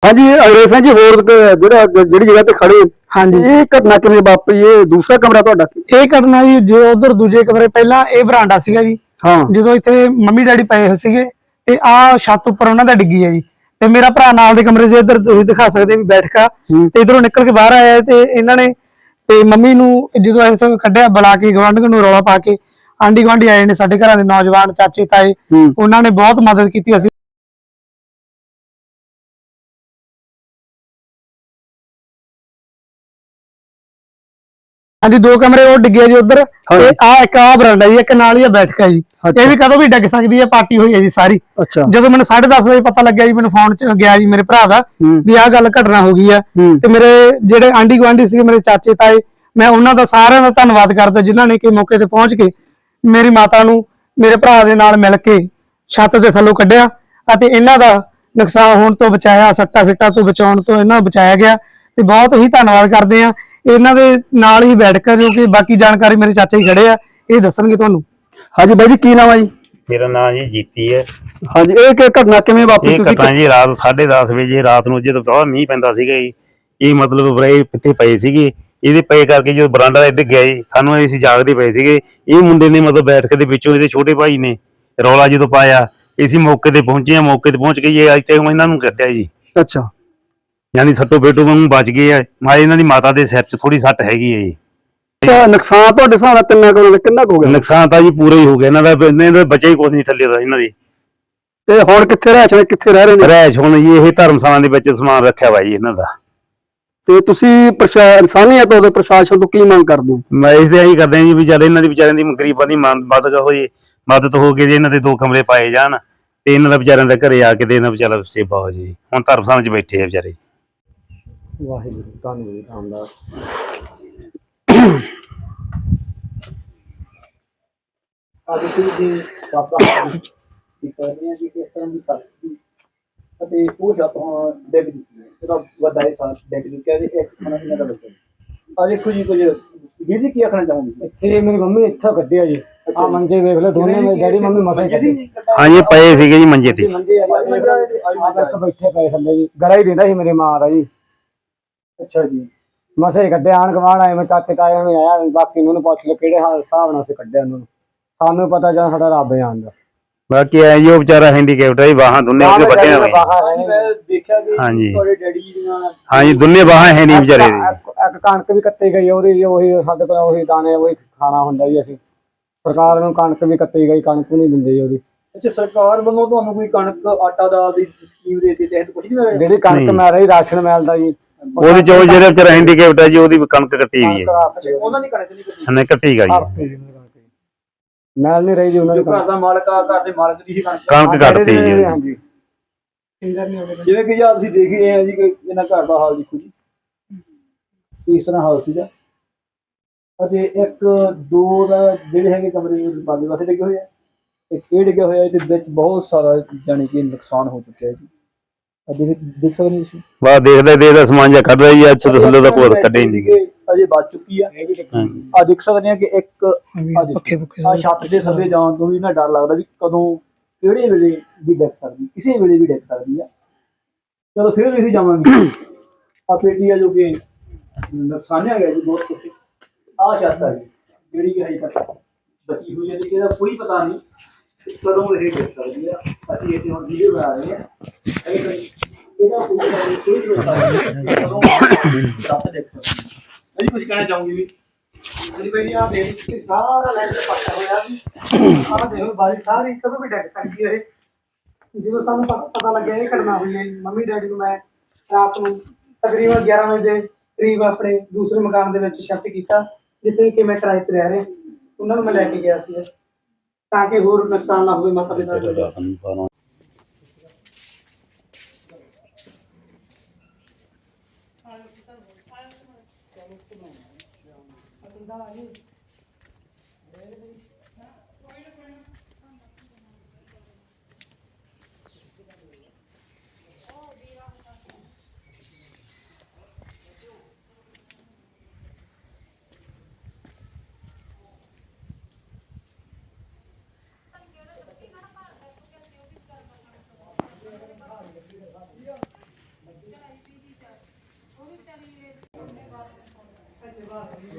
ਹਾਂਜੀ ਅੰਗਰੇਜ਼ ਸਿੰਘ ਜੀ ਹੋਰ ਕ- ਜਿਹੜਾ ਜਿਹੜੀ ਜਗ੍ਹਾ ਤੇ ਖੜੇ ਹਾਂਜੀ। ਇਹ ਘਟਨਾ ਕਿਵੇਂ ਵਾਪਰੀ? ਇਹ ਦੂਸਰਾ ਕਮਰਾ ਤੁਹਾਡਾ? ਇਹ ਘਟਨਾ ਜੀ ਜੋ ਉਧਰ ਦੂਜੇ ਕਮਰੇ ਪਹਿਲਾਂ ਇਹ ਬਰਾਂਡਾ ਸੀਗਾ ਜੀ। ਹਾਂ। ਜਦੋਂ ਇੱਥੇ ਮੰਮੀ ਡੈਡੀ ਪਏ ਹੋਏ ਸੀਗੇ ਤੇ ਆ ਛੱਤ ਉੱਪਰ ਉਹਨਾਂ ਦਾ ਡਿੱਗੀ ਹੈ ਜੀ। ਤੇ ਮੇਰਾ ਭਰਾ ਨਾਲ ਦੇ ਕਮਰੇ 'ਚ ਇੱਧਰ ਤੁਸੀਂ ਦਿਖਾ ਸਕਦੇ ਵੀ ਬੈਠਕਾ। ਹੂੰ। ਤੇ ਇਧਰੋਂ ਨਿਕਲ ਕੇ ਬਾਹਰ ਆਇਆ ਤੇ ਇਹਨਾਂ ਨੇ ਤੇ ਮੰਮੀ ਨੂੰ ਜਦੋਂ ਇੱਥੋਂ ਕੱਢਿਆ ਬੁਲਾ ਕੇ ਗਵਾਂਢੀਆਂ ਨੂੰ ਰੌਲਾ ਪਾ ਕੇ ਆਂਢੀ ਗੁਆਂਢੀ ਆਏ ਨੇ ਸਾਡੇ ਘਰਾਂ ਦੇ ਨੌਜਵਾਨ ਚਾਚੇ ਤਾਏ। ਹੂੰ। ਉਹਨਾਂ ਨੇ ਬਹੁਤ ਮਦਦ ਕੀਤੀ ਅਸੀਂ ਹਾਂਜੀ ਦੋ ਕਮਰੇ ਉਹ ਡਿੱਗੇ ਜੀ ਉਧਰ। ਤੇ ਆ ਇੱਕ ਆ ਬਰਾਂਡਾ ਜੀ ਇੱਕ ਨਾਲ ਹੀ ਆ ਬੈਠਕਾ ਜੀ। ਇਹ ਵੀ ਕਦੋਂ ਵੀ ਡਿੱਗ ਸਕਦੀ ਹੈ ਪਾਰਟੀ ਹੋਈ ਹੈ ਜੀ ਸਾਰੀ। ਜਦੋਂ ਮੈਨੂੰ 10:30 ਵਜੇ ਪਤਾ ਲੱਗਿਆ ਜੀ ਮੈਨੂੰ ਫੋਨ ਚ ਗਿਆ ਜੀ ਮੇਰੇ ਭਰਾ ਦਾ। ਵੀ ਆਹ ਗੱਲ ਘਟਨਾ ਹੋ ਗਈ ਆ। ਤੇ ਮੇਰੇ ਜਿਹੜੇ ਆਂਢੀ ਗੁਆਂਢੀ ਸੀਗੇ ਮੇਰੇ ਚਾਚੇ ਤਾਏ ਮੈਂ ਉਹਨਾਂ ਦਾ ਸਾਰਿਆਂ ਦਾ ਧੰਨਵਾਦ ਕਰਦਾ ਜਿਨ੍ਹਾਂ ਨੇ ਕਿ ਮੌਕੇ ਤੇ ਪਹੁੰਚ ਕੇ ਮੇਰੀ ਮਾਤਾ ਨੂੰ ਮੇਰੇ ਭਰਾ ਦੇ ਨਾਲ ਮਿਲ ਕੇ ਛੱਤ ਦੇ ਥੱਲੋਂ ਕੱਢਿਆ ਅਤੇ ਇਹਨਾਂ ਦਾ ਨੁਕਸਾਨ ਹੋਣ ਤੋਂ ਬਚਾਇਆ ਸੱਟਾ ਫਿੱਟਾ ਤੋਂ ਬਚਾਉਣ ਤੋਂ ਇਹਨਾਂ ਨੂੰ ਬਚਾਇਆ ਗਿਆ। ਤੇ ਬਹੁਤ ਹੀ ਧੰਨਵਾਦ ਕਰਦੇ ਆ ਇਹਨਾਂ ਦੇ ਨਾਲ ਹੀ ਬੈਠ ਕੇ ਜੋ ਕਿ ਬਾਕੀ ਜਾਣਕਾਰੀ ਮੇਰੇ ਚਾਚਾ ਹੀ ਖੜੇ ਆ ਇਹ ਦੱਸਣਗੇ ਤੁਹਾਨੂੰ। ਹਾਂਜੀ ਬਾਈ ਜੀ ਕੀ ਨਾਮ ਹੈ ਜੀ? ਮੇਰਾ ਨਾਮ ਜੀ ਜੀਤੀ ਹੈ। ਹਾਂਜੀ ਇਹ ਕਿ ਘਟਨਾ ਕਿਵੇਂ ਵਾਪਰੀ ਇਹ ਤੁਸੀਂ ਘਟਨਾ ਜੀ ਰਾਤ 10:30 ਵਜੇ ਰਾਤ ਨੂੰ ਜਦੋਂ ਬਹੁਤ ਮੀਂਹ ਪੈਂਦਾ ਸੀਗਾ ਜੀ ਇਹ ਮਤਲਬ ਬਰੇ ਪਿੱਥੇ ਪਏ ਸੀਗੇ। ਇਹਦੇ ਪਏ ਕਰਕੇ ਜਦੋਂ ਬਰਾਂਡਾ ਦਾ ਡਿੱਗ ਗਿਆ ਜੀ ਸਾਨੂੰ ਅਸੀਂ ਜਾਗਦੇ ਪਏ ਸੀਗੇ। ਇਹ ਮੁੰਡੇ ਨੇ ਮਤਲਬ ਬੈਠ ਕੇ ਦੇ ਵਿੱਚੋਂ ਇਹਦੇ ਛੋਟੇ ਭਾਈ ਨੇ ਰੌਲਾ ਜਦੋਂ ਪਾਇਆ ਅਸੀਂ ਮੌਕੇ ਤੇ ਪਹੁੰਚੇ ਆ ਮੌਕੇ ਤੇ ਪਹੁੰਚ ਕੇ ਇਹ ਅੱਜ ਤੱਕ ਇਹਨਾਂ ਨੂੰ ਕੱਢਿਆ ਜੀ। ਅੱਛਾ। ਯਾਨੀ ਸੱਟੋ ਬੇਟੂ ਵਾਂਗੂ ਬਚ ਗਏ ਆ। ਮਾਰੇ ਇਹਨਾਂ ਦੀ ਮਾਤਾ ਦੇ ਸਿਰ 'ਚ ਥੋੜੀ ਸੱਟ ਹੈਗੀ ਹੈ ਜੀ। ਅੱਛਾ ਨੁਕਸਾਨ ਤੁਹਾਡੇ ਹਿਸਾਬ ਨਾਲ ਕਿੰਨਾ ਕੁ ਹੋਣਾ ਕਿੰਨਾ ਕੁ ਹੋ ਗਿਆ? ਨੁਕਸਾਨ ਤਾਂ ਜੀ ਪੂਰਾ ਹੀ ਹੋ ਗਿਆ। ਇਹਨਾਂ ਦਾ ਇਹਨਾਂ ਦਾ ਬਚਿਆ ਹੀ ਕੁਝ ਨਹੀਂ ਥੱਲੇ ਦਾ ਇਹਨਾਂ ਦੀ। ਤੇ ਹੁਣ ਕਿੱਥੇ ਰਹਿ ਚਲੇ ਕਿੱਥੇ ਰਹਿ ਰਹੇ ਨੇ? ਰਹਿਸ਼ ਹੁਣ ਜੀ ਇਹ ਧਰਮਸ਼ਾਲਾ ਦੇ ਵਿੱਚ ਸਮਾਨ ਰੱਖਿਆ ਵਾ ਜੀ ਇਹਨਾਂ ਦਾ। ਤੇ ਤੁਸੀਂ ਪ੍ਰਸ਼ਾ- ਇਨਸਾਨੀਅਤ ਉਹਦੇ ਪ੍ਰਸ਼ਾਸਨ ਤੋਂ ਕੀ ਮੰਗ ਕਰਦੇ ਹੋ? ਮੈਂ ਇਸ ਤੇ ਇਹੀ ਕਰਦੇ ਹਾਂ ਜੀ ਵਿਚਾਰੇ ਇਹਨਾਂ ਦੀ ਵਿਚਾਰਿਆਂ ਦੀ ਗਰੀਬਾਂ ਦੀ ਮਦਦ ਹੋਏ ਮਦਦ ਹੋ ਕੇ ਜੇ ਇਹਨਾਂ ਦੇ ਦੋ ਕਮਰੇ ਪਾਏ ਜਾਣ ਤੇ ਇਹਨਾਂ ਦਾ ਵਿਚਾਰਿਆਂ ਦੇ ਘਰੇ ਆ ਕੇ ਤੇ ਇਹਨਾਂ ਵਿਚਾਰਾ ਸੇਵਾ ਹੋ ਜੀ। ਹੁਣ ਧਰਮਸਾਲਾ 'ਚ ਬੈਠੇ ਆ ਵਿਚਾਰੇ। ਵਾਹਿਗੁਰੂ ਧੰਨਵਾਦ ਧੰਨਵਾਦ। ਅੱਜ ਅਸੀਂ ਜੀ ਵਾਪਸ ਦੇਖ ਸਕਦੇ ਹਾਂ ਕਿ ਕਿਸ ਤਰ੍ਹਾਂ ਦੀ ਸਖਤੀ ਅਤੇ ਉਹ ਹੁਣ ਡਿੱਗ ਚੁੱਕੀ ਹੈ। ਉਹਦਾ ਡਿੱਗ ਚੁੱਕਿਆ ਤੇ ਇੱਕ ਹੁਣ ਇਹਨਾਂ ਦਾ ਬੱਚਾ ਆ ਦੇਖੋ ਜੀ ਕੁਝ ਵੀਰ ਜੀ ਕੀ ਆਖਣਾ ਚਾਹੋਗੇ? ਇੱਥੇ ਮੇਰੀ ਮੰਮੀ ਇੱਥੋਂ ਕੱਢਿਆ ਜੀ। ਆ ਮੰਜੇ ਵੇਖ ਲਓ ਦੋਨੇ ਮੇਰੇ ਡੈਡੀ ਮੰਮੀ ਮਸੇ ਕੱਢੇ ਹਾਂ ਜੀ? ਇਹ ਪਏ ਸੀਗੇ ਜੀ ਮੰਜੇ ਤੇ। ਮੰਜੇ ਆ ਬੈਠੇ ਪਏ ਥੱਲੇ ਜੀ। ਗੜਾ ਹੀ ਦਿੰਦਾ ਸੀ ਮੇਰੇ ਮਾਂ ਦਾ ਜੀ। ਅੱਛਾ ਜੀ। ਮਸੇ ਕੱਢੇ ਆਣ ਗਵਾਣ ਆਏ ਮੈਂ ਚਾਚੇ ਤਾਏ ਨੇ ਆਇਆ ਬਾਕੀ ਨੂੰ ਪੁੱਛ ਲੈ ਕਿਹੜੇ ਹਾਲ ਹਿਸਾਬ ਨਾਲ ਅਸੀਂ ਕੱਢਿਆ ਉਹਨੂੰ। ਸਾਨੂੰ ਪਤਾ ਜਾਂ ਸਾਡਾ ਰੱਬ ਜਾਣਦਾ। ਬਾਕੀ ਐ ਜੀ ਉਹ ਵਿਚਾਰਾ ਹੈਂਡੀਕੈਪਟ ਹੈ ਬਾਹਾਂ ਦੁੰਨੇ ਉਹਦੇ ਪੱਟੀਆਂ ਹਾਂਜੀ ਮੈਂ ਦੇਖਿਆ ਕਿ ਹਾਂਜੀ। ਤੁਹਾਡੇ ਡੈਡੀ ਦੀਆਂ ਹਾਂ ਜੀ ਦੁੰਨੇ ਬਾਹਾਂ ਹੈ ਨਹੀਂ ਵਿਚਾਰੇ ਦੀ। ਇੱਕ ਇੱਕ ਕਣਕ ਵੀ ਕੱਟੀ ਗਈ ਉਹਦੀ ਜੀ ਉਹੀ ਸਾਡੇ ਕੋਲ ਉਹੀ ਦਾਣੇ ਉਹੀ ਖਾਣਾ ਹੁੰਦਾ ਜੀ ਅਸੀਂ। ਸਰਕਾਰ ਨੂੰ ਕਣਕ ਵੀ ਕੱਟੀ ਗਈ ਕਣਕ ਨਹੀਂ ਦਿੰਦੇ ਜੀ ਉਹਦੀ। ਅੱਛਾ ਸਰਕਾਰ ਵੱਲੋਂ ਤੁਹਾਨੂੰ ਕੋਈ ਕਣਕ ਆਟਾ ਦਾ ਦੀ ਸਕੀਮ ਦੇ ਦਿੱਤੀ ਤਹਿਤ ਕੁਝ ਨਹੀਂ ਮਿਲ ਰਿਹਾ ਜਿਹੜੀ ਕਣਕ ਨਹੀਂ। ਮਿਲ ਰਹੀ ਰਾਸ਼ਨ ਮਿਲਦਾ ਜੀ। ਉਹਦੇ ਚ ਉਹ ਜਿਹੜਾ ਵਿਚਾਰਾ ਹੈਂਡੀਕੈਪਟ ਹੈ ਜੀ ਉਹਦੀ ਵੀ ਕਣਕ ਕੱਟੀ ਹੋਈ ਹੈ। ਉਹਨਾਂ ਦੀ ਕਣਕ ਨਹੀਂ ਕੱਟੀ। ਹਨੇ ਕੱਟੀ ਗਈ ਮਿਲ ਨਹੀਂ ਰਹੀ ਜੀ ਉਹਨਾਂ ਜੋ ਦੀ ਘਰ ਦਾ ਮਾਲਕ ਆ ਘਰ ਦੇ ਮਾਲਕ ਦੀ ਹੀ ਕਣਕ ਕਣਕ ਕੱਟਤੀ ਜੀ ਹਾਂਜੀ। ਜਿਵੇਂ ਕਿ ਯਾਰ ਤੁਸੀਂ ਦੇਖ ਹੀ ਰਹੇ ਆ ਜੀ ਕਿ ਇਹਨਾਂ ਘਰ ਦਾ ਹਾਲ ਦੇਖੋ ਜੀ। ਇਸ ਤਰ੍ਹਾਂ ਹਾਲ ਸੀਗਾ। ਅਤੇ ਇੱਕ ਦੋ ਦਾ ਜਿਹੜੇ ਹੈਗੇ ਕਮਰੇ ਬਾਲੇ ਪਾਸੇ ਲੱਗੇ ਹੋਏ ਆ। ਇੱਕ ਇਹ ਡਿੱਗਿਆ ਹੋਇਆ ਇਹਦੇ ਵਿੱਚ ਬਹੁਤ ਸਾਰਾ ਜਾਣੀ ਕਿ ਨੁਕਸਾਨ ਹੋ ਚੁੱਕਿਆ ਹੈ ਜੀ। ਆ ਦੇਖ ਦੇਖ ਸਕਦੇ ਹੋ ਤੁਸੀਂ? ਬਾ ਦੇਖਦੇ ਦੇਖਦੇ ਸਮਾਨ ਜਿਹਾ ਕੱਢ ਰਹੀ ਹੈ ਅੱਛਾ ਥੱਲੇ ਦਾ ਕੋਦ ਕੱਢੇ ਹੀ ਨਹੀਂ। ਅਜੇ ਬਚ ਚੁੱਕੀ ਆ। ਆ ਦੇਖ ਸਕਦੇ ਆ ਕਿ ਇੱਕ ਆ ਪੱਖੇ ਪੁੱਖੇ ਆ ਛੱਤ ਦੇ ਥੱਲੇ ਜਾਣ ਤੋਂ ਵੀ ਨਾ ਡਰ ਲੱਗਦਾ ਵੀ ਕਦੋਂ ਕਿਹੜੇ ਵੇਲੇ ਵੀ ਡਿੱਗ ਸਕਦੀ ਕਿਸੇ ਵੇਲੇ ਵੀ ਡਿੱਗ ਸਕਦੀ ਆ। ਚਲੋ ਫਿਰ ਵੀ ਅਸੀਂ ਜਾਵਾਂਗੇ। ਆ ਪੇਟੀ ਆ ਜੋ ਕਿ ਨੁਕਸਾਨਿਆ ਗਿਆ ਜੀ ਬਹੁਤ ਕੁਛ। ਆ ਛੱਤ ਆ ਜੀ ਜਿਹੜੀ ਕਿ ਹਜੇ ਤੱਕ ਬਚੀ ਹੋਈ ਹੈ ਤੇ ਇਹਦਾ ਕੋਈ ਪਤਾ ਨਹੀਂ। ਕਦੋਂ ਇਹ ਡਿੱਗ ਸਕਦੀ ਆ? ਅਸੀਂ ਇੱਥੇ ਹੁਣ ਵੀਡੀਓ ਬਣਾ ਰਹੇ ਆ। ਇਹਦਾ ਕੋਈ ਕੋਈ ਨਹੀਂ ਕਦੋਂ ਛੱਤ ਡਿੱਗ ਸਕਦੀ ਹੈ ਕੁਝ ਕਹਿਣਾ ਚਾਹੂੰਗੀ ਵੀ? ਜੀ ਬਈ ਆ ਦੇਖ ਤੁਸੀਂ ਸਾਰਾ ਲੈਂਟਰ ਪੱਕਾ ਹੋਇਆ ਜੀ। ਆਹ ਦੇਖੋ ਬਾਰੀ ਸਾਰੀ ਕਦੋਂ ਵੀ ਡਿੱਗ ਸਕਦੀ ਹੈ ਜਦੋਂ ਸਾਨੂੰ ਪਤਾ ਲੱਗਿਆ ਇਹ ਘਟਨਾ ਹੋਈ ਹੈ ਮੰਮੀ ਡੈਡੀ ਨੂੰ ਮੈਂ ਰਾਤ ਨੂੰ ਤਕਰੀਬਨ 11 ਵਜੇ ਕਰੀਬ ਆਪਣੇ ਦੂਸਰੇ ਮਕਾਨ ਦੇ ਵਿੱਚ ਸ਼ਿਫਟ ਕੀਤਾ, ਜਿੱਥੇ ਕਿ ਮੈਂ ਕਿਰਾਏ ਤੇ ਰਹਿ ਰਿਹਾ। ਉਹਨਾਂ ਨੂੰ ਮੈਂ ਲੈ ਕੇ ਗਿਆ ਸੀ ਤਾਂ ਕਿ ਹੋਰ ਨੁਕਸਾਨ ਨਾ ਹੋਵੇ ਮਾਤਾ ਪਿਤਾ ਨੂੰ ਦਵਾਈ ਲੈ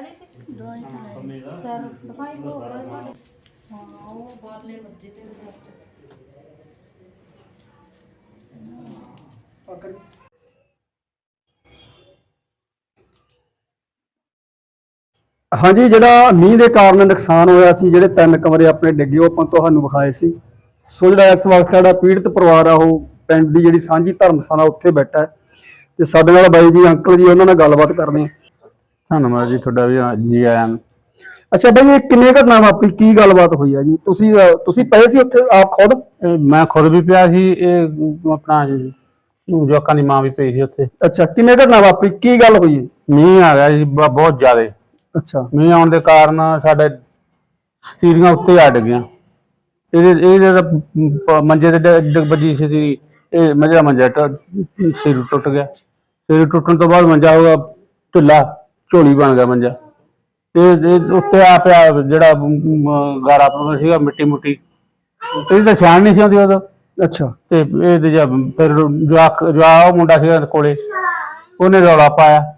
ਲਈ ਸੀ ਦਵਾਈ ਤਾਂ ਲੈ ਲਈ ਸਰ ਦਵਾਈ ਹੋ ਰਹੀ ਹੈ ਹਾਂਜੀ ਜਿਹੜਾ ਮੀਂਹ ਦੇ ਕਾਰਨ ਨੁਕਸਾਨ ਹੋਇਆ ਸੀ ਜਿਹੜੇ ਤਿੰਨ ਕਮਰੇ ਆਪਣੇ ਡਿੱਗੇ ਉਹ ਆਪਾਂ ਤੁਹਾਨੂੰ ਵਿਖਾਏ ਸੀ। ਸੋ ਜਿਹੜਾ ਇਸ ਵਕਤ ਜਿਹੜਾ ਪੀੜਤ ਪਰਿਵਾਰ ਆ ਉਹ ਪਿੰਡ ਦੀ ਜਿਹੜੀ ਸਾਂਝੀ ਧਰਮਸ਼ਾਲਾ ਉੱਥੇ ਬੈਠਾ ਹੈ। ਤੇ ਸਾਡੇ ਨਾਲ ਬਾਈ ਜੀ ਅੰਕਲ ਜੀ ਉਹਨਾਂ ਨਾਲ ਗੱਲਬਾਤ ਕਰਦੇ ਆ ਧੰਨਵਾਦ ਜੀ ਤੁਹਾਡਾ ਵੀ ਜੀ ਆਇਆਂ ਨੂੰ। ਅੱਛਾ ਬਾਈ ਇਹ ਕਿੰਨੇ ਘਟਨਾ ਵਾਪਰੀ? ਕੀ ਗੱਲਬਾਤ ਹੋਈ ਆ ਜੀ? ਤੁਸੀਂ ਅਹ, ਤੁਸੀਂ ਪਏ ਸੀ ਉੱਥੇ ਆਪ ਖੁਦ? ਇਹ ਮੈਂ ਖੁਦ ਵੀ ਪਿਆ ਸੀ ਇਹ ਆਪਣਾ ਜੀ, ਜਵਾਕਾਂ ਦੀ ਮਾਂ ਵੀ ਪਈ ਸੀ ਉੱਥੇ। ਅੱਛਾ ਕਿੰਨੇ ਘਟਨਾ ਵਾਪਰੀ? ਕੀ ਗੱਲ ਹੋਈ ਹੈ ਮੀਂਹ ਆ ਗਿਆ ਜੀ ਬ- ਬਹੁਤ ਜ਼ਿਆਦਾ। ਅੱਛਾ। ਮੀਂਹ ਆਉਣ ਦੇ ਕਾਰਨ ਸਾਡੇ ਸੀੜੀਆਂ ਉੱਤੇ ਆ ਡਗੀਆਂ ਇਹਦੇ ਇਹਦੇ ਤਾਂ ਪ- ਮੰਜੇ ਤੇ ਡ- ਡਿੱਗ ਵੱਜੀ ਸੀ ਇਹ ਮੰਜਾ ਮੰਜਾ ਟੁੱਟ- ਸਿਰ ਟੁੱਟ ਗਿਆ। ਸਿਰ ਟੁੱਟਣ ਤੋਂ ਬਾਅਦ ਮੰਜਾ ਹੋਗਾ ਢਿੱਲਾ ਝੋਲੀ ਬਣ ਗਿਆ ਮੰਜਾ। ਇਹ ਉੱਤੇ ਆ ਪਿਆ ਜਿਹੜਾ ਅਮ, ਗਾਰਾ ਪਾ ਸੀਗਾ ਮਿੱਟੀ ਮੁੱਟੀ। ਇਹ ਤਾਂ ਛਾਣ ਨਹੀਂ ਸੀ ਆਉਂਦੀ ਉਦੋਂ। ਅੱਛਾ। ਤੇ ਇਹ ਤੇ ਜਦ ਫਿਰ ਜਵਾਕ ਜਵਾ ਉਹ ਮੁੰਡਾ ਸੀਗਾ ਕੋਲੇ। ਉਹਨੇ ਰੌਲਾ ਪਾਇਆ।